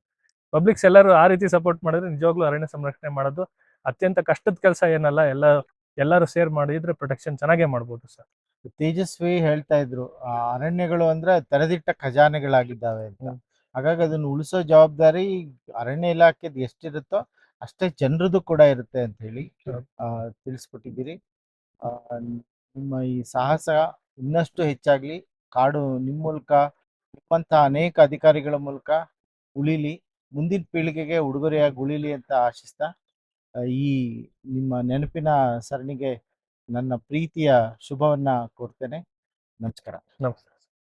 ಪಬ್ಲಿಕ್ಸ್ ಎಲ್ಲರೂ ಆ ರೀತಿ ಸಪೋರ್ಟ್ ಮಾಡಿದ್ರೆ ನಿಜವಾಗ್ಲೂ ಅರಣ್ಯ ಸಂರಕ್ಷಣೆ ಮಾಡೋದು ಅತ್ಯಂತ ಕಷ್ಟದ ಕೆಲಸ ಏನಲ್ಲ ಎಲ್ಲ ಎಲ್ಲರೂ ಸೇರ್ ಮಾಡಿದ್ರೆ ಪ್ರೊಟೆಕ್ಷನ್ ಚೆನ್ನಾಗೇ ಮಾಡ್ಬೋದು ಸರ್ ತೇಜಸ್ವಿ ಹೇಳ್ತಾ ಇದ್ರು ಅರಣ್ಯಗಳು ಅಂದ್ರೆ ತೆರೆದಿಟ್ಟ ಖಜಾನೆಗಳಾಗಿದ್ದಾವೆ ಅಂತ. ಹಾಗಾಗಿ ಅದನ್ನ ಉಳಿಸೋ ಜವಾಬ್ದಾರಿ ಅರಣ್ಯ ಇಲಾಖೆದ್ ಎಷ್ಟಿರುತ್ತೋ ಅಷ್ಟೇ ಜನರದು ಕೂಡ ಇರುತ್ತೆ ಅಂತ ಹೇಳಿ ತಿಳಿಸ್ಕೊಟ್ಟಿದ್ದೀರಿ. ನಿಮ್ಮ ಈ ಸಾಹಸ ಇನ್ನಷ್ಟು ಹೆಚ್ಚಾಗ್ಲಿ ಕಾಡು ನಿಮ್ಮ ಮೂಲಕ ನಿಮ್ಮಂತ ಅನೇಕ ಅಧಿಕಾರಿಗಳ ಮೂಲಕ ಉಳಿಲಿ, ಮುಂದಿನ ಪೀಳಿಗೆಗೆ ಉಡುಗೊರೆಯಾಗಿ ಉಳಿಲಿ ಅಂತ ಆಶಿಸ್ತಾ ಈ ನಿಮ್ಮ ನೆನಪಿನ ಸರಣಿಗೆ ನನ್ನ ಪ್ರೀತಿಯ ಶುಭವನ್ನ ಕೋರ್ತೇನೆ ನಮಸ್ಕಾರ. ನಮಸ್ತೆ